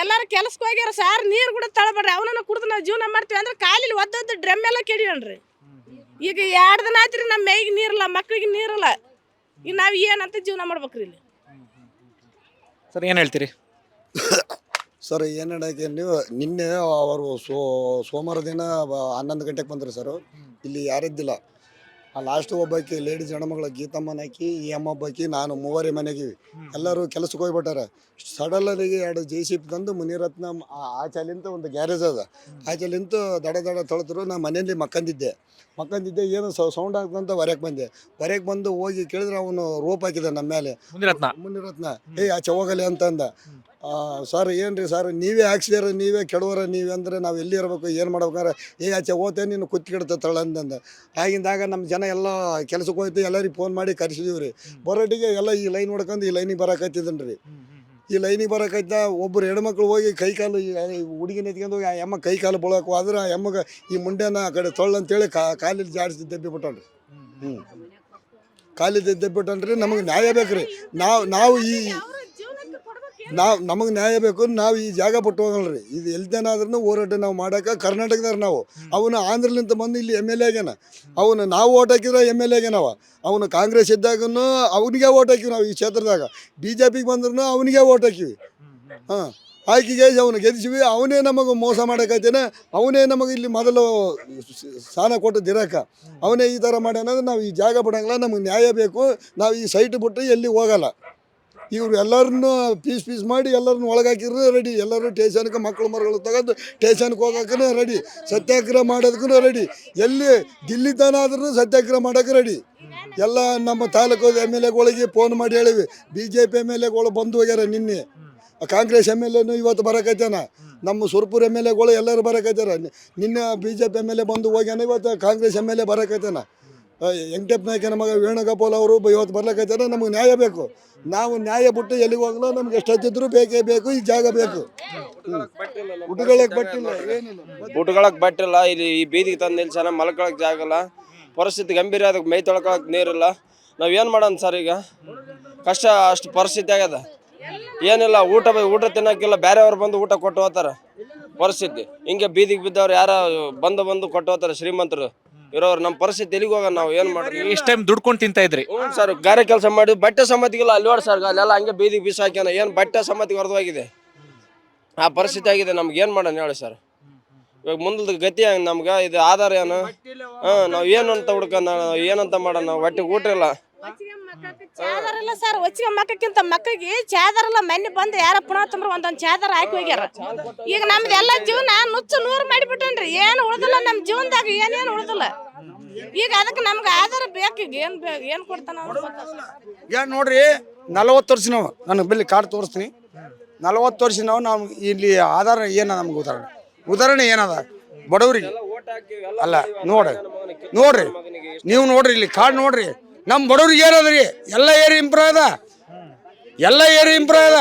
ಎಲ್ಲಾರು ಕೆಲ್ಸಕ್ಕೆ ಹೋಗ್ಯಾರ ಸಾರ್ ನೀರು ಕೂಡ ತಳಬೇಡ್ರಿ ಅವನನ್ನ ಕುಡ್ದು ನಾವು ಜೀವನ ಮಾಡ್ತೀವಿ ಅಂದ್ರೆ ಕಾಲಿಲಿ ಒದ್ದೊದ್ದು ಡ್ರಮ್ ಎಲ್ಲ ಕೆಡಿಯಣ್ರಿ. ಈಗ ಎರಡು ದಿನ ಆಯ್ತು ರೀ ನಮ್ಮ ಮೈಗೆ ನೀರಲ್ಲ ಮಕ್ಳಿಗೆ ನೀರಲ್ಲ. ಈಗ ನಾವು ಏನಂತ ಜೀವನ ಮಾಡ್ಬೇಕ್ರಿ ಇಲ್ಲಿ. ಸರ್ ಏನು ಹೇಳ್ತೀರಿ? ಸರ್ ಏನು ಹೇಳಕ್ಕೆ ನೀವು ನಿನ್ನೆ ಅವರು ಸೋ ಸೋಮವಾರ ದಿನ ಬ- ಹನ್ನೊಂದು ಗಂಟೆಗೆ ಬಂದರು ಸರ್. ಇಲ್ಲಿ ಯಾರಿದ್ದಿಲ್ಲ. ಆ ಲಾಸ್ಟ್ ಒಬ್ಬಾಕಿ ಲೇಡೀಸ್ ಹೆಣ್ಮಗಳ ಗೀತಮ್ಮನ ಹಾಕಿ ಈ ಅಮ್ಮ ಬಾಕಿ ನಾನು ಮೂವರೇ ಮನೆಗೆ ಎಲ್ಲರೂ ಕೆಲಸಕ್ಕೆ ಹೋಗ್ಬಿಟ್ಟಾರ. ಸಡಲ್ ಆಗಿ ಎರಡು ಜೆ ಸಿ ತಂದು ಮುನಿರತ್ನ ಆ- ಆಚೆಲಿಂತ ಒಂದು ಗ್ಯಾರೇಜ್ ಅದ. ಆಚೆಲಿಂತ ದಡ ದಡ ತೊಳೆದ್ರು. ನಾ ಮನೆಯಲ್ಲಿ ಮಕ್ಕಂದಿದ್ದೆ. ಮಕ್ಕಂದಿದ್ದೆ ಏನು ಸೌಂಡ್ ಆಗ್ತಂತ ಹೊರಗೆ ಬಂದೆ. ಹೊರಗೆ ಬಂದು ಹೋಗಿ ಕೇಳಿದ್ರೆ ಅವನು ರೋಪ್ ಹಾಕಿದ ನಮ್ಮ ಮೇಲೆ ಮುನಿರತ್ನ. ಮುನಿರತ್ನ ಏ ಆಚೆ ಹೋಗಲಿ ಅಂತಂದ ಆ, ಸರ್ ರೀ ಸರ್ ನೀವೇ ಹಾಕ್ಸಿದಾರ ನೀವೇ ಕೆಡವರ ನೀವೇ ಅಂದರೆ ನಾವು ಎಲ್ಲಿ ಇರಬೇಕು ಏನು ಮಾಡ್ಬೇಕಾರೆ ಏ ಆಚೆ ಹೋತೆ ನೀನು ತಳ ಅಂತಂದ ಆಗಿಂದಾಗ ನಮ್ಮ ಜನ ಎಲ್ಲ ಕೆಲಸಕ್ಕೆ ಹೋಯ್ತು ಎಲ್ಲರಿಗೆ ಫೋನ್ ಮಾಡಿ ಕರೆಸಿದೀವಿ ರೀ ಬರೋಟಿಗೆ ಎಲ್ಲ ಈ ಲೈನ್ ಹೊಡ್ಕೊಂಡು ಈ ಲೈನಿಗೆ ಬರೋಕೈತಿದ್ದನ್ ರೀ ಈ ಲೈನಿಗೆ ಬರಕೈತ ಒಬ್ಬರು ಹೆಣ್ಮಕ್ಳು ಹೋಗಿ ಕೈ ಕಾಲು ಹುಡುಗಿ ಹುಡುಗಿನ ಎತ್ಕೊಂಡು ಹೋಗಿ ಆ ಎಮ್ಮ ಕೈ ಕಾಲು ಬಳಕು ಆದ್ರೆ ಆ ಎಮ್ಮಗೆ ಈ ಮುಂಡೆನ ಆ ಕಡೆ ತೊಳ್ಳು ಅಂತೇಳಿ ಕಾ ಕಾಲಿಲ್ಲಿ ಜಾಡಿಸಿ ದಬ್ಬಿ ಬಿಟ್ಟನ್ರಿ. ಹ್ಞೂ ಕಾಲಿದ್ದು ದಬ್ಬಿಟ್ಟನ್ರಿ ನಮಗೆ ನ್ಯಾಯ ಬೇಕು ರೀ ನಾವು ನಾವು ಈ ನಾವು ನಮಗೆ ನ್ಯಾಯ ಬೇಕು ನಾವು ಈ ಜಾಗ ಬಿಟ್ಟು ಹೋಗಲ್ರಿ ಇದು ಎಲ್ದೇನಾದ್ರೂ ಹೋರಾಟ ನಾವು ಮಾಡಕ್ಕೆ ಕರ್ನಾಟಕದವ್ರು ನಾವು. ಅವನು ಆಂಧ್ರಲಿಂದ ಬಂದು ಇಲ್ಲಿ ಎಂ ಎಲ್ ಎ ಆಗ್ಯಾನ. ಅವನು ನಾವು ಓಟ್ ಹಾಕಿದ್ರೆ ಎಂ ಎಲ್ ಎ ಆಗ್ಯಾನವ. ಅವನು ಕಾಂಗ್ರೆಸ್ ಇದ್ದಾಗೂ ಅವನಿಗೆ ಓಟ್ ಹಾಕಿವಿ ನಾವು ಈ ಕ್ಷೇತ್ರದಾಗ. ಬಿ ಜೆ ಪಿಗೆ ಬಂದ್ರೂ ಅವನಿಗೆ ಓಟ್ ಹಾಕಿವಿ. ಹಾಂ ಆಯ್ಕೆಗೆ ಅವನು ಗೆದ್ದಿಸಿವಿ ಅವನೇ ನಮಗೆ ಮೋಸ ಮಾಡಕತ್ತೇನೆ ಅವನೇ ನಮಗೆ ಇಲ್ಲಿ ಮೊದಲು ಸ್ಥಾನ ಕೊಟ್ಟು ದಿರಾಕ. ಅವನೇ ಈ ಥರ ಮಾಡ್ಯಾನಂದ್ರೆ ನಾವು ಈ ಜಾಗ ಬಿಡಂಗಿಲ್ಲ ನಮಗೆ ನ್ಯಾಯ ಬೇಕು. ನಾವು ಈ ಸೈಟ್ ಬಿಟ್ಟು ಎಲ್ಲಿ ಹೋಗಲ್ಲ. ಇವ್ರು ಎಲ್ಲರನ್ನು ಪೀಸ್ ಪೀಸ್ ಮಾಡಿ ಎಲ್ಲರನ್ನು ಒಳಗಾಕಿದ್ರು ರೆಡಿ ಎಲ್ಲರೂ ಟೇಷನ್ಗೆ ಮಕ್ಕಳು ಮರಗಳು ತಗೊಂಡು ಟೇಷನ್ಗೆ ಹೋಗೋಕ್ಕೂ ರೆಡಿ ಸತ್ಯಾಗ್ರಹ ಮಾಡೋದಕ್ಕೂ ರೆಡಿ ಎಲ್ಲಿ ದಿಲ್ಲಿ ಆದ್ರೂ ಸತ್ಯಾಗ್ರಹ ಮಾಡೋಕ್ಕೆ ರೆಡಿ ಎಲ್ಲ ನಮ್ಮ ತಾಲೂಕು ಎಂ ಎಲ್ ಎಗಳಿಗೆ ಫೋನ್ ಮಾಡಿ ಹೇಳಿವಿ. B J P M L ಎಗಳು ಬಂದು ಹೋಗ್ಯಾರ ನಿನ್ನೆ. ಕಾಂಗ್ರೆಸ್ ಎಂ ಎಲ್ ಎನು ಇವತ್ತು ಬರೋಕೈತೇನ? ನಮ್ಮ ಸುರ್ಪುರ್ ಎಂ ಎಲ್ ಎಗಳು ಎಲ್ಲರೂ ಬರೋಕೈತಾರ? ನಿನ್ನೆ B J P M L A ಬಂದು ಹೋಗ್ಯಾನ, ಇವತ್ತು ಕಾಂಗ್ರೆಸ್ ಎಂ ಎಲ್ ಎ ಬರಕೈತಾನ? ವೆಂಕಟಪ್ಪ ನಾಯ್ಕನ ಮಗ ವೇಣುಗೋಪಾಲ್ ಅವರು ಇವತ್ತು ಬರ್ಲಿಕ್ಕೆ ನಮಗೆ ನ್ಯಾಯ ಬೇಕು. ನಾವು ನ್ಯಾಯ ಬಿಟ್ಟು ಎಲ್ಲಿಗೆ ಹೋಗಲ್ಲ, ನಮ್ಗೆ ಎಷ್ಟೊತ್ತಿದ್ರು ಬೇಕೇ ಬೇಕು, ಈ ಜಾಗ ಬೇಕು. ಉಟ್ಕೊಳ್ಳೋಕೆ ಬಟ್ಟಿಲ್ಲ, ಏನಿಲ್ಲ. ಬಟ್ಟಿಲ್ಲ, ಇಲ್ಲಿ ಈ ಬೀದಿಗೆ ತಂದು ನಿಲ್ಸನ ಮಲ್ಕೊಳಕ್ ಜಾಗ ಇಲ್ಲ. ಪರಿಸ್ಥಿತಿ ಗಂಭೀರ ಅದಕ್ಕೆ ಮೈ ತೊಳ್ಕೊಳಕ್ ನೀರಿಲ್ಲ ನಾವು ಏನು ಮಾಡೋಣ ಸರ್ ಈಗ? ಕಷ್ಟ ಅಷ್ಟು ಪರಿಸ್ಥಿತಿ ಆಗ್ಯದ. ಏನಿಲ್ಲ, ಊಟ ಊಟ ತಿನ್ನಕ್ಕಿಲ್ಲ ಬೇರೆಯವ್ರು ಬಂದು ಊಟ ಕೊಟ್ಟು ಹೋತಾರ ಪರಿಸ್ಥಿತಿ. ಹಿಂಗೆ ಬೀದಿಗೆ ಬಿದ್ದವ್ರು ಯಾರ ಬಂದು ಬಂದು ಕೊಟ್ಟು ಹೋಗ್ತಾರೆ ಶ್ರೀಮಂತರು. ಇರೋರು ನಮ್ಮ ಪರಿಸ್ಥಿತಿ ಎಲ್ಲಿಗೆ ಹೋಗೋಣ ನಾವು ಏನು ಮಾಡ್ರಿ ಇಷ್ಟ ಟೈಮ್ ದುಡ್ಕೊಂಡು ತಿಂತಾ ಇದ್ರಿ. ಹ್ಞೂ ಸರ್ ಗಾರೆ ಕೆಲಸ ಮಾಡಿ ಬಟ್ಟೆ ಸಮ್ಮತಿಗಿಲ್ಲ ಅಲ್ಲಿ ನೋಡಿ ಸರ್ ಅಲ್ಲೆಲ್ಲ ಹಂಗೆ ಬೀದಿಗೆ ಬೀಸಾಕ್ಯಾನ ಏನು ಬಟ್ಟೆ ಸಮ್ಮತಿಗೆ ಹೊರದೋಗಿದೆ ಆ ಪರಿಸ್ಥಿತಿ ಆಗಿದೆ ನಮ್ಗೆ ಏನು ಮಾಡೋಣ ಹೇಳಿ ಸರ್? ಇವಾಗ ಮುಂದದ ಗತಿ ಹಂಗೆ ನಮ್ಗೆ ಇದು ಆಧಾರ ಏನು? ಹಾಂ ನಾವು ಏನು ಅಂತ ಹುಡ್ಕೊಂಡ ಏನಂತ ಮಾಡೋಣ ಹೊಟ್ಟೆಗೆ ಊಟ ಇಲ್ಲ. ಚಾದರ್ ಇಲ್ಲ ಸರ್ ಒಚ್ಚಿಗೆ ಮಕ್ಕಕ್ಕಿಂತ ಮಕ್ಕಳಿಗೆ ಚಾದರಲ್ಲ ಇಲ್ಲ. ಮನೆ ಬಂದು ಯಾರ ಪುನಃ ತುಂಬ್ರ ಒಂದೊಂದು ಚಾದರ್ ಹಾಕಿ ಹೋಗ್ಯಾರ. ಈಗ ನಮ್ದು ಎಲ್ಲ ಜೀವನ ನುಚ್ಚು ನೂರು ಮಾಡಿಬಿಟ್ಟನ್ರಿ. ಏನು ಉಳಿದಿಲ್ಲ ನಮ್ಮ ಜೀವನದಾಗ ಏನೇನು ಉಳಿದಿಲ್ಲ. ಈಗ ಅದಕ್ಕೆ ನಮ್ಗೆ ಆಧಾರ ಬೇಕು ಏನು ಏನ್ ಬೇಕು ಏನ್ ಕೊಡ್ತಾನ. ಈಗ ನೋಡ್ರಿ ನಲವತ್ತು ವರ್ಷ ನಾವು ನನಗೆ ಬಿಲ್ಲಿ ಕಾರ್ಡ್ ತೋರಿಸ್ತೀನಿ. ನಲವತ್ತು ವರ್ಷ ನಾವು ನಮ್ಗೆ ಇಲ್ಲಿ ಆಧಾರ ಏನ ನಮ್ಗೆ ಉದಾಹರಣೆ? ಉದಾಹರಣೆ ಏನದ? ಬಡವರಿಗೆ. ಅಲ್ಲ ನೋಡ್ರಿ ನೋಡ್ರಿ. ನೀವು ನೋಡ್ರಿ ಇಲ್ಲಿ ಕಾರ್ಡ್ ನೋಡ್ರಿ. ನಮ್ಮ ಬಡವ್ರಿಗೆ ಏನದ್ರಿ? ಎಲ್ಲ ಏರಿ ಇಂಪ್ರೂವ್ ಅದ? ಎಲ್ಲ ಏರಿ ಇಂಪ್ರೂವ್ ಅದ?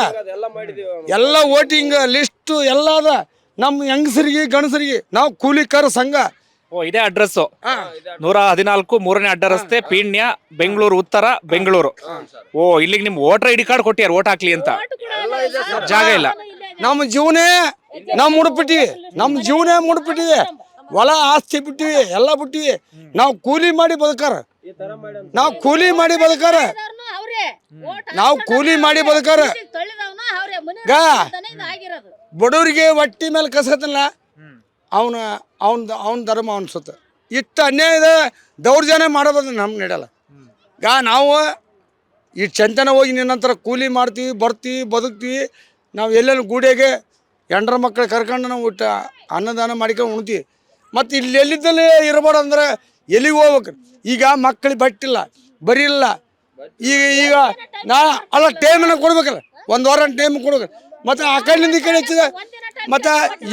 ಎಲ್ಲ ವೋಟಿಂಗ್ ಲಿಸ್ಟು ಎಲ್ಲ ಅದ? ನಮ್ಮ ಹೆಂಗಸರಿಗೆ ಗಣಸರಿಗೆ ನಾವು ಕೂಲಿಕಾರ ಸಂಘ. ಓ ಇದೇ ಅಡ್ರೆಸ್ ಹಾ. ನೂರ ಹದಿನಾಲ್ಕು ಮೂರನೇ ಅಡ್ಡ ರಸ್ತೆ ಪೀಣ್ಯ ಬೆಂಗಳೂರು ಉತ್ತರ ಬೆಂಗಳೂರು. ಓ ಇಲ್ಲಿಗೆ ನಿಮ್ ವೋಟರ್ ಐ ಡಿ ಕಾರ್ಡ್ ಕೊಟ್ಟಿಯಾರ ವೋಟ್ ಹಾಕ್ಲಿ ಅಂತ. ಜಾಗ ಇಲ್ಲ. ನಮ್ಮ ಜೀವನೇ ನಮ್ಮ ಮುಡ್ಬಿಟ್ಟಿವಿ ನಮ್ಮ ಜೀವನೇ ಮುಡ್ಬಿಟ್ಟಿವಿ ಹೊಲ ಆಸ್ತಿ ಬಿಟ್ಟಿವಿ ಎಲ್ಲ ಬಿಟ್ಟಿವಿ. ನಾವು ಕೂಲಿ ಮಾಡಿ ಬದುಕಾರ. ನಾವು ಕೂಲಿ ಮಾಡಿ ಬದುಕಾರ ನಾವು ಕೂಲಿ ಮಾಡಿ ಬದುಕಾರ ಗಾ. ಬಡವರಿಗೆ ಹೊಟ್ಟಿ ಮೇಲೆ ಕಸಕತ್ತಲ್ಲ ಅವನ ಅವನ ಅವನ ಧರ್ಮ ಅನ್ಸುತ್ತೆ. ಇಷ್ಟು ಇದೆ ದೌರ್ಜನ್ಯ ಮಾಡೋದು ನಮ್ಗೆ ನಡೆಯಲ್ಲ. ಗಾ ನಾವು ಈ ಚಂತನ ಹೋಗಿ ನಿನ್ನಂತರ ಕೂಲಿ ಮಾಡ್ತೀವಿ ಬರ್ತೀವಿ ಬದುಕ್ತೀವಿ. ನಾವು ಎಲ್ಲೆಲ್ಲಿ ಗೂಡಿಯಾಗೆ ಹೆಂಡ್ರ ಮಕ್ಕಳು ಕರ್ಕೊಂಡು ನಾವು ಊಟ ಅನ್ನದಾನ ಮಾಡ್ಕೊಂಡು ಉಣ್ತೀವಿ. ಮತ್ತು ಇಲ್ಲಿ ಎಲ್ಲಿದ್ದಲ್ಲಿ ಇರಬಾರ್ದು ಅಂದ್ರೆ ಎಲ್ಲಿಗೆ ಹೋಗ್ಬೇಕು ಈಗ ಮಕ್ಕಳಿಗೆ ಬಟ್ಟಿಲ್ಲ ಬರೀ ಇಲ್ಲ ಈಗ ಈಗ ನಾ ಅಲ್ಲ ಟೈಮನ್ನ ಕೊಡ್ಬೇಕಲ್ಲ, ಒಂದು ವಾರ ಟೈಮ್ ಕೊಡ್ಬೇಕು. ಮತ್ತು ಆ ಕಡೆಯಿಂದ ಈ ಕಡೆ ಹೆಚ್ಚಿದೆ ಮತ್ತು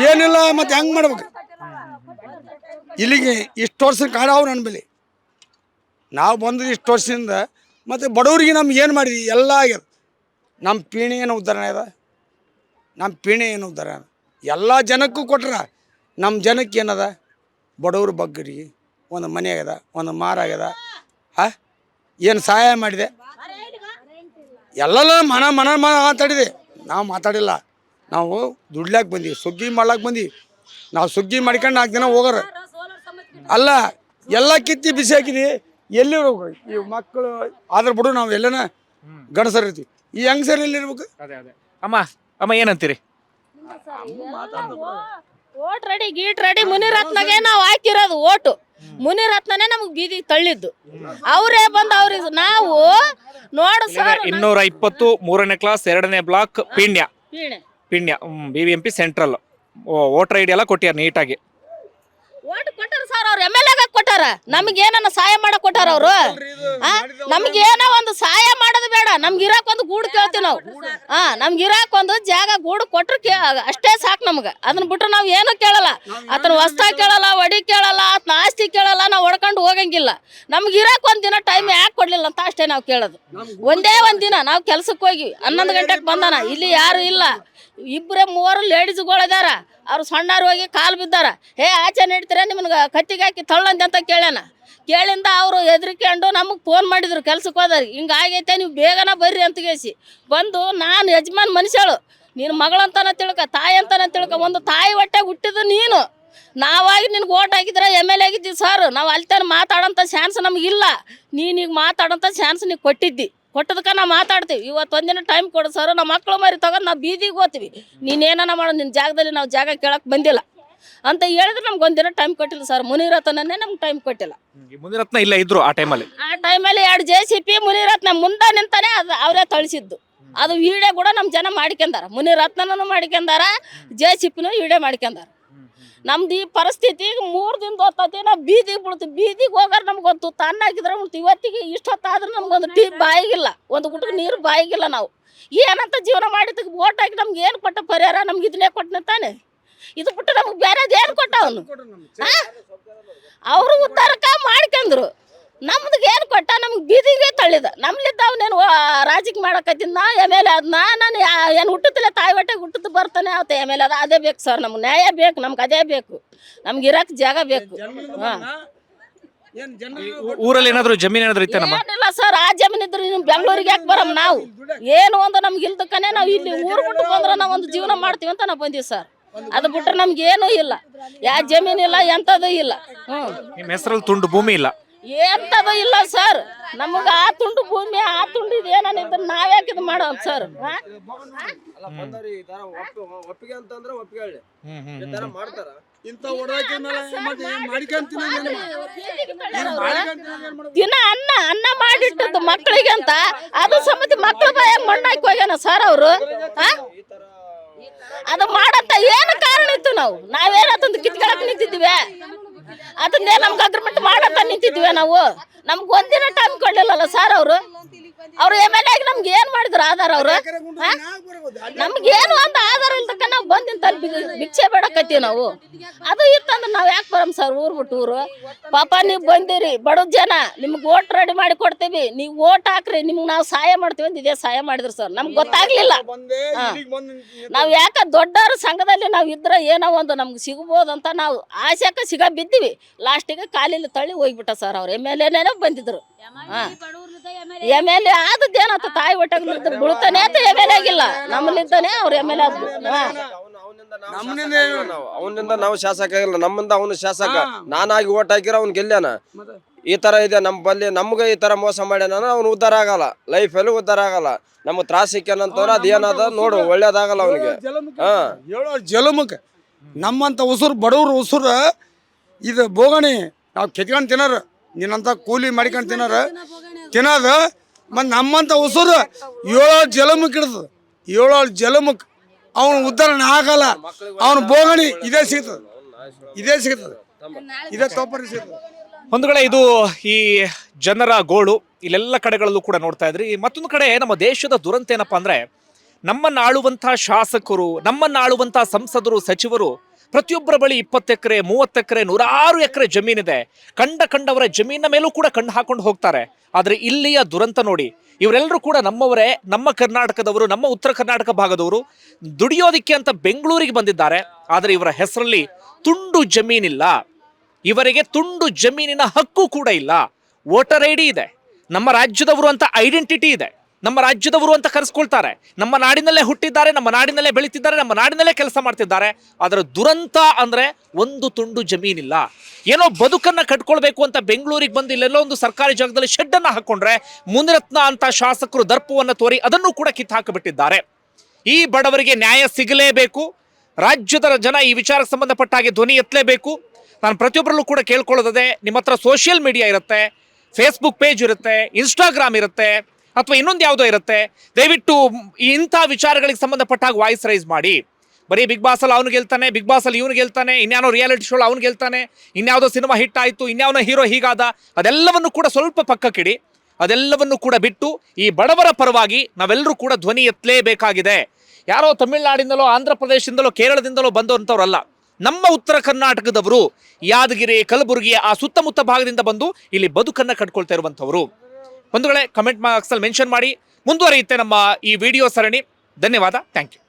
ಏನಿಲ್ಲ, ಮತ್ತು ಹೆಂಗೆ ಮಾಡ್ಬೇಕು? ಇಲ್ಲಿಗೆ ಇಷ್ಟು ವರ್ಷ ಕಾಡಾವು ನನ್ನ ಬೆಲೆ ನಾವು ಬಂದ್ರೆ ಇಷ್ಟು ವರ್ಷದಿಂದ, ಮತ್ತು ಬಡವರಿಗೆ ನಮ್ಗೆ ಏನು ಮಾಡಿದ್ವಿ? ಎಲ್ಲ ಆಗ್ಯದ. ನಮ್ಮ ಪೀಣಿ ಏನು ಉದ್ಧಾರ ಇದೆ ನಮ್ಮ ಪೀಣಿ ಏನು ಉದ್ಧಾರ ಎಲ್ಲ ಜನಕ್ಕೂ ಕೊಟ್ರ ನಮ್ಮ ಜನಕ್ಕೆ ಏನದ? ಬಡವ್ರ ಬಗ್ಗರಿಗೆ ಒಂದು ಮನೆ ಆಗ್ಯದ ಒಂದು ಮಾರ ಆಗ್ಯದ. ಏನು ಸಹಾಯ ಮಾಡಿದೆ? ಎಲ್ಲ ಮನ ಮನ ಮನ ಮಾತಾಡಿದೆ. ನಾವು ಮಾತಾಡಿಲ್ಲ. ನಾವು ದುಡ್ಲಾಕ್ ಬಂದೀವಿ ಸುಗ್ಗಿ ಮಾಡ್ಲಾಕ್ ಬಂದೀವಿ. ನಾವು ಸುಗ್ಗಿ ಮಾಡ್ಕೊಂಡು ನಾಲ್ಕು ದಿನ ಹೋಗೋರು. ಅಲ್ಲ ಎಲ್ಲ ಕಿತ್ತಿ ಬಿಸಿ ಹಾಕಿದಿ ಎಲ್ಲಿ? ಈ ಮಕ್ಕಳು ಆದ್ರ ಬಿಡು ನಾವು ಎಲ್ಲನ ಗಣಸರ್ ಇರ್ತೀವಿ. ಈ ಹೆಂಗಸರ್ ಎಲ್ಲಿ ಇರ್ಬೇಕು ಅಮ್ಮ ಅಮ್ಮ ಏನಂತೀರಿ? ಓಟ್ ರೆಡಿ ಗೀಟ್ ರೆಡಿ ಮುನಿರತ್ನಗೆ ನಾವು ಹಾಕಿರೋದು ಓಟು. ಮುನಿರತ್ನನೇ ನಮ್ಗೆ ಬೀದಿ ತಳ್ಳಿದ್ದು. ಅವರೇ ಬಂದು ಅವ್ರಿಗೆ ನಾವು ನೋಡು ಸರ್ ಇನ್ನೂರ ಇಪ್ಪತ್ತು ಮೂರನೇ ಕ್ಲಾಸ್ ಎರಡನೇ block Peenya. Peenya. B B M P central voter I D ಎಲ್ಲ ಕೊಟ್ಟಿಯಾರ ನೀಟಾಗಿ. ಓಟ್ ಸರ್ ಅವ್ರು ಎಂ ಎಲ್ ಎ ಕೊಟ್ಟಾರ. ಏನನ್ನ ಸಹಾಯ ಮಾಡಕ್ ಕೊಟ್ಟಾರ ಅವರು? ನಮ್ಗೆ ಏನೋ ಒಂದು ಸಹಾಯ ಮಾಡೋದು ಬೇಡ. ನಮ್ಗೆ ಇರಾಕ್ ಒಂದು ಗೂಡು ಕೇಳ್ತೀವಿ ನಾವು. ಹಾ ನಮ್ಗೆ ಇರಾಕ್ ಒಂದು ಜಾಗ ಗೂಡು ಕೊಟ್ರು ಅಷ್ಟೇ ಸಾಕು ನಮ್ಗೆ. ಅದನ್ನ ಬಿಟ್ರೆ ನಾವು ಏನು ಕೇಳಲ್ಲ. ಆತನ ವಸ್ತ ಕೇಳಲ್ಲ ಒಡಿ ಕೇಳಲ್ಲ, ಆತನ ಆಸ್ತಿ ಕೇಳಲ್ಲ, ನಾವು ಹೊಡ್ಕೊಂಡು ಹೋಗಂಗಿಲ್ಲ. ನಮ್ಗೆ ಇರಾಕ್ ಒಂದ್ ದಿನ ಟೈಮ್ ಯಾಕೆ ಕೊಡ್ಲಿಲ್ಲ ಅಂತ ಅಷ್ಟೇ ನಾವು ಕೇಳೋದು. ಒಂದೇ ಒಂದ್ ದಿನ ನಾವು ಕೆಲ್ಸಕ್ಕೆ ಹೋಗಿ ಹನ್ನೊಂದು ಗಂಟೆಗೆ ಬಂದಾನ. ಇಲ್ಲಿ ಯಾರು ಇಲ್ಲ. ಇಬ್ಬರೇ ಮೂವರು ಲೇಡೀಸ್ಗಳು ಅದಾರ. ಅವ್ರು ಸಣ್ಣವ್ರು ಹೋಗಿ ಕಾಲು ಬಿದ್ದಾರ. ಹೇ, ಆಚೆ ನಡೀತೀರ? ನಿಮ್ಗೆ ಕತ್ತಿಗೆ ಹಾಕಿ ತಳ್ಳಂತೆ ಅಂತ ಕೇಳ್ಯಾನ. ಕೇಳಿಂದ ಅವರು ಹೆದರ್ಕೊಂಡು ನಮಗೆ ಫೋನ್ ಮಾಡಿದ್ರು ಕೆಲ್ಸಕ್ಕೆ ಹೋದಾರ ಹಿಂಗೆ ಆಗೈತೆ, ನೀವು ಬೇಗನ ಬರ್ರಿ ಅಂತ ಕೇಳಿಸಿ. ಬಂದು ನಾನು ಯಜಮಾನ್ ಮನುಷ್ಯಳು. ನೀನು ಮಗಳಂತನ ತಿಳ್ಕ ತಾಯಿ ಅಂತನ ತಿಳ್ಕ, ಒಂದು ತಾಯಿ ಹೊಟ್ಟೆ ಹುಟ್ಟಿದ್ದು ನೀನು. ನಾವಾಗಿ ನಿನ್ಗೆ ಓಟ್ ಹಾಕಿದ್ರೆ ಎಂ ಎಲ್ ಎ ಆಗಿದ್ದೀವಿ ಸರ್. ನಾವು ಅಲ್ಲಿ ತನಕ ಮಾತಾಡೋಂಥ ಚಾನ್ಸ್ ನಮಗಿಲ್ಲ ನೀನೀಗ ಮಾತಾಡೋಂಥ ಚಾನ್ಸ್ ನೀವು ಕೊಟ್ಟಿದ್ದಿ. ಕೊಟ್ಟದಕ್ಕೆ ನಾವು ಮಾತಾಡ್ತೀವಿ. ಇವತ್ತು ಒಂದಿನ ಟೈಮ್ ಕೊಡು ಸರ್ ನಮ್ಮ ಮಕ್ಕಳು ಮರಿ ತಗೊಂಡು ನಾವು ಬೀದಿಗೆ ಹೋಗ್ತೀವಿ ನೀನೇನ ಮಾಡೋ ನಿನ್ನ ಜಾಗದಲ್ಲಿ ನಾವು ಜಾಗ ಕೇಳಕ್ಕೆ ಬಂದಿಲ್ಲ. ಅಂತ ಹೇಳಿದ್ರೆ ನಮ್ಗೆ ಒಂದಿನ ಟೈಮ್ ಕೊಟ್ಟಿಲ್ಲ ಸರ್ ಮುನಿರತ್ನನೇ ನಮ್ಗೆ ಟೈಮ್ ಕೊಟ್ಟಿಲ್ಲ. ಮುನಿರತ್ನ ಇಲ್ಲ ಇದ್ರು ಆ ಟೈಮಲ್ಲಿ ಆ ಟೈಮಲ್ಲಿ ಎರಡು ಜೆ ಸಿ ಪಿ ಮುನಿರತ್ನ ಮುಂದೆ ನಿಂತಾನೆ ಅದು ಅವರೇ ತಳಿಸಿದ್ದು. ಅದು ವೀಡಿಯೋ ಕೂಡ ನಮ್ಮ ಜನ ಮಾಡ್ಕೊಂಡಾರ. ಮುನಿರತ್ನನೂ ಮಾಡ್ಕೊಂಡಾರ ಜೆ ಸಿ ಪಿನೂ ವೀಡಿಯೋ ಮಾಡ್ಕೊಂಡಾರ. ನಮ್ದು ಈ ಪರಿಸ್ಥಿತಿ ಮೂರು ದಿನದ ಹೊತ್ತೈತಿ ನಾವು ಬೀದಿಗೆ ಬಿಡ್ತೀವಿ ಬೀದಿಗೆ ಹೋಗಾರ ನಮ್ಗೆ ಗೊತ್ತು. ತನ್ನ ಹಾಕಿದ್ರೆ ಉಂಟು, ಇವತ್ತಿಗೆ ಇಷ್ಟೊತ್ತಾದ್ರೆ ನಮ್ಗೊಂದು ಟೀ ಬಾಯಿಗಿಲ್ಲ, ಒಂದು ಗುಟ್ಟಿಗೆ ನೀರು ಬಾಯಿಗಿಲ್ಲ ನಾವು. ಏನಂತ ಜೀವನ ಮಾಡಿದ್ದಕ್ಕೆ ಓಟ್ ಹಾಕಿ ನಮ್ಗೆ ಏನು ಕೊಟ್ಟ ಪರಿಹಾರ, ನಮ್ಗೆ ಇದನ್ನೇ ಕೊಟ್ಟನೆ ತಾನೆ? ಇದು ಬಿಟ್ಟು ನಮ್ಗೆ ಬೇರೆದು ಏನು ಕೊಟ್ಟ ಅವನು? ಅವರು ಉದ್ಧಾರಕ ಮಾಡ್ಕೊಂಡ್ರು ನಮ್ದು ಏನು ಕೊಟ್ಟ ನಮ್ಗೆ ಬೀದಿಗೆ ತಳ್ಳಿದ. ನಮ್ಲಿದ್ದ ಅವನೇನು ರಾಜಕೀಯ ಮಾಡಕತ್ತಿದ್ದ ಎಂ ಎಲ್ ಎ ಅದನ್ನ ನಾನು ಏನು ಹುಟ್ಟುತ್ತಿಲ್ಲ ತಾಯಿ ಹೊಟ್ಟೆಗೆ ಹುಟ್ಟುತ್ತ ಬರ್ತಾನೆ ಅವತ್ತೆ ಎಂ ಎಲ್ ಎ ಅದ ಅದೇ ಬೇಕು ಸರ್ ನಮ್ಗೆ ನ್ಯಾಯ ಬೇಕು ನಮ್ಗೆ ಅದೇ ಬೇಕು. ನಮ್ಗೆ ಇರಕ್ಕೆ ಜಾಗ ಬೇಕು. ಹಾಂ. ಊರಲ್ಲಿ ಏನಾದ್ರು ಜಮೀನ್ ಏನಾದ್ರು ಇತ್ತೇನಮ್ಮ? ಏನಿಲ್ಲ ಸರ್ ಆ ಜಮೀನ್ ಇದ್ರೆ ನೀವು ಬೆಂಗಳೂರಿಗೆ ಯಾಕೆ ಬರಮ್ ನಾವು? ಏನು ಒಂದು ನಮ್ಗೆ ಇಲ್ದಕ್ಕನೆ ನಾವು ಇಲ್ಲಿ ಊರು ಬಿಟ್ಟು ಬಂದ್ರೆ ನಾವು ಒಂದು ಜೀವನ ಮಾಡ್ತೀವಿ ಅಂತ ನಾವು ಬಂದೀವಿ ಸರ್. ಅದು ಬಿಟ್ರೆ ನಮ್ಗೆ ಏನೂ ಇಲ್ಲ. ಯಾವ ಜಮೀನ್ ಇಲ್ಲ ಎಂಥದ್ದು ಇಲ್ಲ. ಹ್ಞೂ ನಿಮ್ಮ ಹೆಸರಲ್ಲಿ ತುಂಡು ಭೂಮಿ ಇಲ್ಲ. ಎಂಥದ್ದು ಇಲ್ಲ ಸರ್. ನಮಗ ಆ ತುಂಡು ಭೂಮಿ ಆ ತುಂಡು ಇದು ಇದನ್ನ ನಾವ್ಯಾಕೆ ಇದು ಮಾಡೋ ಸರ್? ಒಪ್ಪಿಗೆ ಅಂತಂದ್ರೆ ಒಪ್ಪಿಗೆ ಹೇಳಿ. ಮಾಡ್ತಾರ. ದಿನ ಅನ್ನ ಅನ್ನ ಮಾಡಿಟ್ಟದ್ದು ಮಕ್ಕಳಿಗೆ ಅಂತ. ಅದು ಸಮಿತಿ ಮಕ್ಕಳ ಬಾಯ ಮಣ್ಣಾಕಿ ಹೋಗ್ಯಾನ ಸರ್ ಅವರು. ಅದು ಮಾಡತ್ತ ಏನು ಕಾರಣ ಇತ್ತು ನಾವು? ನಾವೇನ ಅದೊಂದು ಕಿತ್ಕೊಳಕ್ ನಿಂತಿದ್ವಿ ಅದನ್ನೇ ನಮ್ಗೆ ಅಗ್ರಿಮೆಂಟ್ ಮಾಡತ್ತ ನಿಂತಿದ್ವಿ ನಾವು. ನಮ್ಗೆ ಒಂದಿನ ಟೈಮ್ ಕೊಡ್ಲಿಲ್ಲಲ್ಲ ಸರ್ ಅವರು. ಅವ್ರು ಎಂ ಎಲ್ ಎಗೆ ನಮ್ಗೆ ಏನ್ ಮಾಡಿದ್ರು ಆಧಾರ ಅವರು? ನಮ್ಗೆ ಏನು ಅಂತ ಆಧಾರ ಇಲ್ದಕ್ಕ ನಾವು ಬಂದಿಂತ ಭಿಕ್ಷೆ ಬೇಡಕತ್ತೀವಿ ನಾವು. ಅದು ಇತ್ತಂದ್ರೆ ನಾವು ಯಾಕೆ ಬರಮ್ ಸರ್ ಊರ್ ಬಿಟ್ಟು ಊರು? ಪಾಪ ನೀವು ಬಂದಿರಿ ಬಡ ಜನ ನಿಮ್ಗೆ ಓಟ್ ರೆಡಿ ಮಾಡಿ ಕೊಡ್ತೀವಿ. ನೀವು ಓಟ್ ಹಾಕ್ರಿ ನಿಮ್ಗೆ ನಾವು ಸಹಾಯ ಮಾಡ್ತೀವಿ ಅಂತ ಇದೇ ಸಹಾಯ ಮಾಡಿದ್ರು ಸರ್. ನಮ್ಗೆ ಗೊತ್ತಾಗ್ಲಿಲ್ಲ. ಹಾ. ನಾವ್ ಯಾಕೆ ದೊಡ್ಡವ್ರ ಸಂಘದಲ್ಲಿ ನಾವು ಇದ್ರೆ ಏನೋ ಒಂದು ನಮ್ಗೆ ಸಿಗ್ಬೋದು ಅಂತ ನಾವು ಆಸೆಕ ಸಿಗ ಬಿದ್ದೀವಿ. ಲಾಸ್ಟಿಗೆ ಕಾಲಿಲ್ಲ ತಳ್ಳಿ ಹೋಗ್ಬಿಟ್ಟ ಸರ್ ಅವ್ರು. ಎಂ ಎಲ್ ಎನೇನೋ ಬಂದಿದ್ರು. ಎಂ ಎಲ್ ಎ ಆದದ್ದೇನತ್ತ ತಾಯಿ ಒಟ್ಟಾಗ ಬೀಳ್ತಾನೆ ಅಂತ ಎಂ ಎಲ್ ಆಗಿಲ್ಲ. ನಮ್ಮಲ್ಲಿದ್ದಾನೆ ಅವ್ರ ಎಂ ಎಲ್ ಆದ್ರು. ನಮ್ಮನಿಂದ ಅವನಿಂದ ನಾವು ಶಾಸಕ ಆಗಿಲ್ಲ. ನಮ್ಮಿಂದ ಅವನು ಶಾಸಕ. ನಾನಾಗಿ ಓಟ್ ಹಾಕಿರ ಅವ್ನು ಗೆಲ್ಯಾನ. ಈ ತರ ಇದೆ. ನಮ್ಮ ಬಲ್ಲಿ ನಮ್ಗೆ ಈ ತರ ಮೋಸ ಮಾಡ್ಯಾನ ಅವ್ನು ಉದ್ದಾರ ಆಗಲ್ಲ. ಲೈಫ್ ಅಲ್ಲಿ ಉದ್ದಾರ ಆಗಲ್ಲ. ನಮ್ಗೆ ತ್ರಾಸ ಸಿಕ್ಕನಂತಂದ್ರೆ ಅದೇನದ ನೋಡು ಒಳ್ಳೇದಾಗಲ್ಲ ಅವನಿಗೆ. ಹಾ. ಹೇಳೋ ಜಲಮುಖ. ನಮ್ಮಂತ ಉಸುರು ಬಡವ್ರ ಉಸುರು ಇದು ಬೋಗಣಿ ನಾವು ಕೆತ್ಕೊಂಡು ತಿನ್ನೋರು. ನಿನ್ನಂತ ಕೂಲಿ ಮಾಡ್ಕೊಂಡು ತಿನ್ನೋರು. ತಿನ್ನೋದು, ಮತ್ತು ನಮ್ಮಂತ ಉಸುರು ಏಳೋ ಜಲಮುಖ ಇಡ್ತದೆ. ಏಳೋ ಜಲಮುಖ. ಅವನು ಉದ್ಧಾರಣೆ ಆಗಲ್ಲ ಅವನು ಬೋಗಣಿ ಇದೇ ಸಿಗ್ತದೆ. ಇದೇ ಸಿಗ್ತದೆ. ಇದೇ ತೋಪರಿ ಸಿಗ್ತದೆ. ಒಂದು ಕಡೆ ಇದು ಈ ಜನರ ಗೋಳು ಇಲ್ಲೆಲ್ಲ ಕಡೆಗಳಲ್ಲೂ ಕೂಡ ನೋಡ್ತಾ ಇದ್ರಿ. ಮತ್ತೊಂದು ಕಡೆ ನಮ್ಮ ದೇಶದ ದುರಂತ ಏನಪ್ಪಾ ಅಂದ್ರೆ, ನಮ್ಮನ್ನ ಆಳುವಂತ ಶಾಸಕರು, ನಮ್ಮನ್ನ ಆಳುವಂತ ಸಂಸದರು, ಸಚಿವರು ಪ್ರತಿಯೊಬ್ಬರ ಬಳಿ ಇಪ್ಪತ್ತು ಎಕರೆ, ಮೂವತ್ತು ಎಕರೆ, ನೂರಾರು ಎಕರೆ ಜಮೀನಿದೆ. ಕಂಡ ಕಂಡವರ ಜಮೀನ ಮೇಲೂ ಕೂಡ ಕಣ್ಣು ಹಾಕೊಂಡು ಹೋಗ್ತಾರೆ. ಆದರೆ ಇಲ್ಲಿಯ ದುರಂತ ನೋಡಿ, ಇವರೆಲ್ಲರೂ ಕೂಡ ನಮ್ಮವರೇ, ನಮ್ಮ ಕರ್ನಾಟಕದವರು, ನಮ್ಮ ಉತ್ತರ ಕರ್ನಾಟಕ ಭಾಗದವರು ದುಡಿಯೋದಿಕ್ಕೆ ಅಂತ ಬೆಂಗಳೂರಿಗೆ ಬಂದಿದ್ದಾರೆ. ಆದರೆ ಇವರ ಹೆಸರಲ್ಲಿ ತುಂಡು ಜಮೀನಿಲ್ಲ. ಇವರಿಗೆ ತುಂಡು ಜಮೀನಿನ ಹಕ್ಕು ಕೂಡ ಇಲ್ಲ. ವೋಟರ್ ಐ ಇದೆ. ನಮ್ಮ ರಾಜ್ಯದವರು ಅಂತ ಐಡೆಂಟಿಟಿ ಇದೆ. ನಮ್ಮ ರಾಜ್ಯದವರು ಅಂತ ಕರೆಸ್ಕೊಳ್ತಾರೆ. ನಮ್ಮ ನಾಡಿನಲ್ಲೇ ಹುಟ್ಟಿದ್ದಾರೆ, ನಮ್ಮ ನಾಡಿನಲ್ಲೇ ಬೆಳೀತಿದ್ದಾರೆ, ನಮ್ಮ ನಾಡಿನಲ್ಲೇ ಕೆಲಸ ಮಾಡ್ತಿದ್ದಾರೆ. ಅದರ ದುರಂತ ಅಂದರೆ ಒಂದು ತುಂಡು ಜಮೀನಿಲ್ಲ. ಏನೋ ಬದುಕನ್ನು ಕಟ್ಕೊಳ್ಬೇಕು ಅಂತ ಬೆಂಗಳೂರಿಗೆ ಬಂದು ಇಲ್ಲೆಲ್ಲೋ ಒಂದು ಸರ್ಕಾರಿ ಜಾಗದಲ್ಲಿ ಶೆಡ್ಡನ್ನು ಹಾಕ್ಕೊಂಡ್ರೆ ಮುನಿರತ್ನ ಅಂತ ಶಾಸಕರು ದರ್ಪವನ್ನು ತೋರಿ ಅದನ್ನು ಕೂಡ ಕಿತ್ತು ಹಾಕಿಬಿಟ್ಟಿದ್ದಾರೆ. ಈ ಬಡವರಿಗೆ ನ್ಯಾಯ ಸಿಗಲೇಬೇಕು. ರಾಜ್ಯದ ಜನ ಈ ವಿಚಾರಕ್ಕೆ ಸಂಬಂಧಪಟ್ಟ ಹಾಗೆ ಧ್ವನಿ ಎತ್ತಲೇಬೇಕು. ನಾನು ಪ್ರತಿಯೊಬ್ಬರಲ್ಲೂ ಕೂಡ ಕೇಳ್ಕೊಳ್ಳೋದೇ ನಿಮ್ಮ ಹತ್ರ ಸೋಷಿಯಲ್ ಮೀಡಿಯಾ ಇರುತ್ತೆ ಫೇಸ್ಬುಕ್ ಪೇಜ್ ಇರುತ್ತೆ ಇನ್ಸ್ಟಾಗ್ರಾಮ್ ಇರುತ್ತೆ. ಅಥವಾ ಇನ್ನೊಂದು ಯಾವುದೋ ಇರುತ್ತೆ, ದಯವಿಟ್ಟು ಇಂಥ ವಿಚಾರಗಳಿಗೆ ಸಂಬಂಧಪಟ್ಟಾಗ ವಾಯ್ಸ್ ರೈಸ್ ಮಾಡಿ. ಬರೀ ಬಿಗ್ ಬಾಸ್ ಅಲ್ಲಿ ಅವ್ನು ಗೆಲ್ತಾನೆ, ಬಿಗ್ ಬಾಸ್ ಅಲ್ಲಿ ಇವನು ಗೆಲ್ತಾನೆ, ಇನ್ಯಾನೋ ರಿಯಾಲಿಟಿ ಶೋ ಅವ್ನು ಗೆಲ್ತಾನೆ, ಇನ್ಯಾವುದೋ ಸಿನಿಮಾ ಹಿಟ್ ಆಯಿತು ಇನ್ಯಾವನೋ ಹೀರೋ ಹೀಗಾದ, ಅದೆಲ್ಲವನ್ನು ಕೂಡ ಸ್ವಲ್ಪ ಪಕ್ಕಕ್ಕಿಡಿ. ಅದೆಲ್ಲವನ್ನು ಕೂಡ ಬಿಟ್ಟು, ಈ ಬಡವರ ಪರವಾಗಿ ನಾವೆಲ್ಲರೂ ಕೂಡ ಧ್ವನಿ ಎತ್ತಲೇಬೇಕಾಗಿದೆ. ಯಾರೋ ತಮಿಳುನಾಡಿಂದಲೋ ಆಂಧ್ರ ಪ್ರದೇಶದಿಂದಲೋ ಕೇರಳದಿಂದಲೋ ಬಂದಂಥವ್ರಲ್ಲ ನಮ್ಮ ಉತ್ತರ ಕರ್ನಾಟಕದವರು ಯಾದಗಿರಿ, ಕಲಬುರಗಿ, ಆ ಸುತ್ತಮುತ್ತ ಭಾಗದಿಂದ ಬಂದು ಇಲ್ಲಿ ಬದುಕನ್ನು ಕಟ್ಕೊಳ್ತಾ ಇರುವಂಥವ್ರು. ಬಂಧುಗಳೇ ಕಮೆಂಟ್ ಬಾಕ್ಸಲ್ಲಿ ಮೆನ್ಷನ್ ಮಾಡಿ. ಮುಂದುವರಿಯುತ್ತೆ ನಮ್ಮ ಈ ವಿಡಿಯೋ ಸರಣಿ. ಧನ್ಯವಾದ. Thank you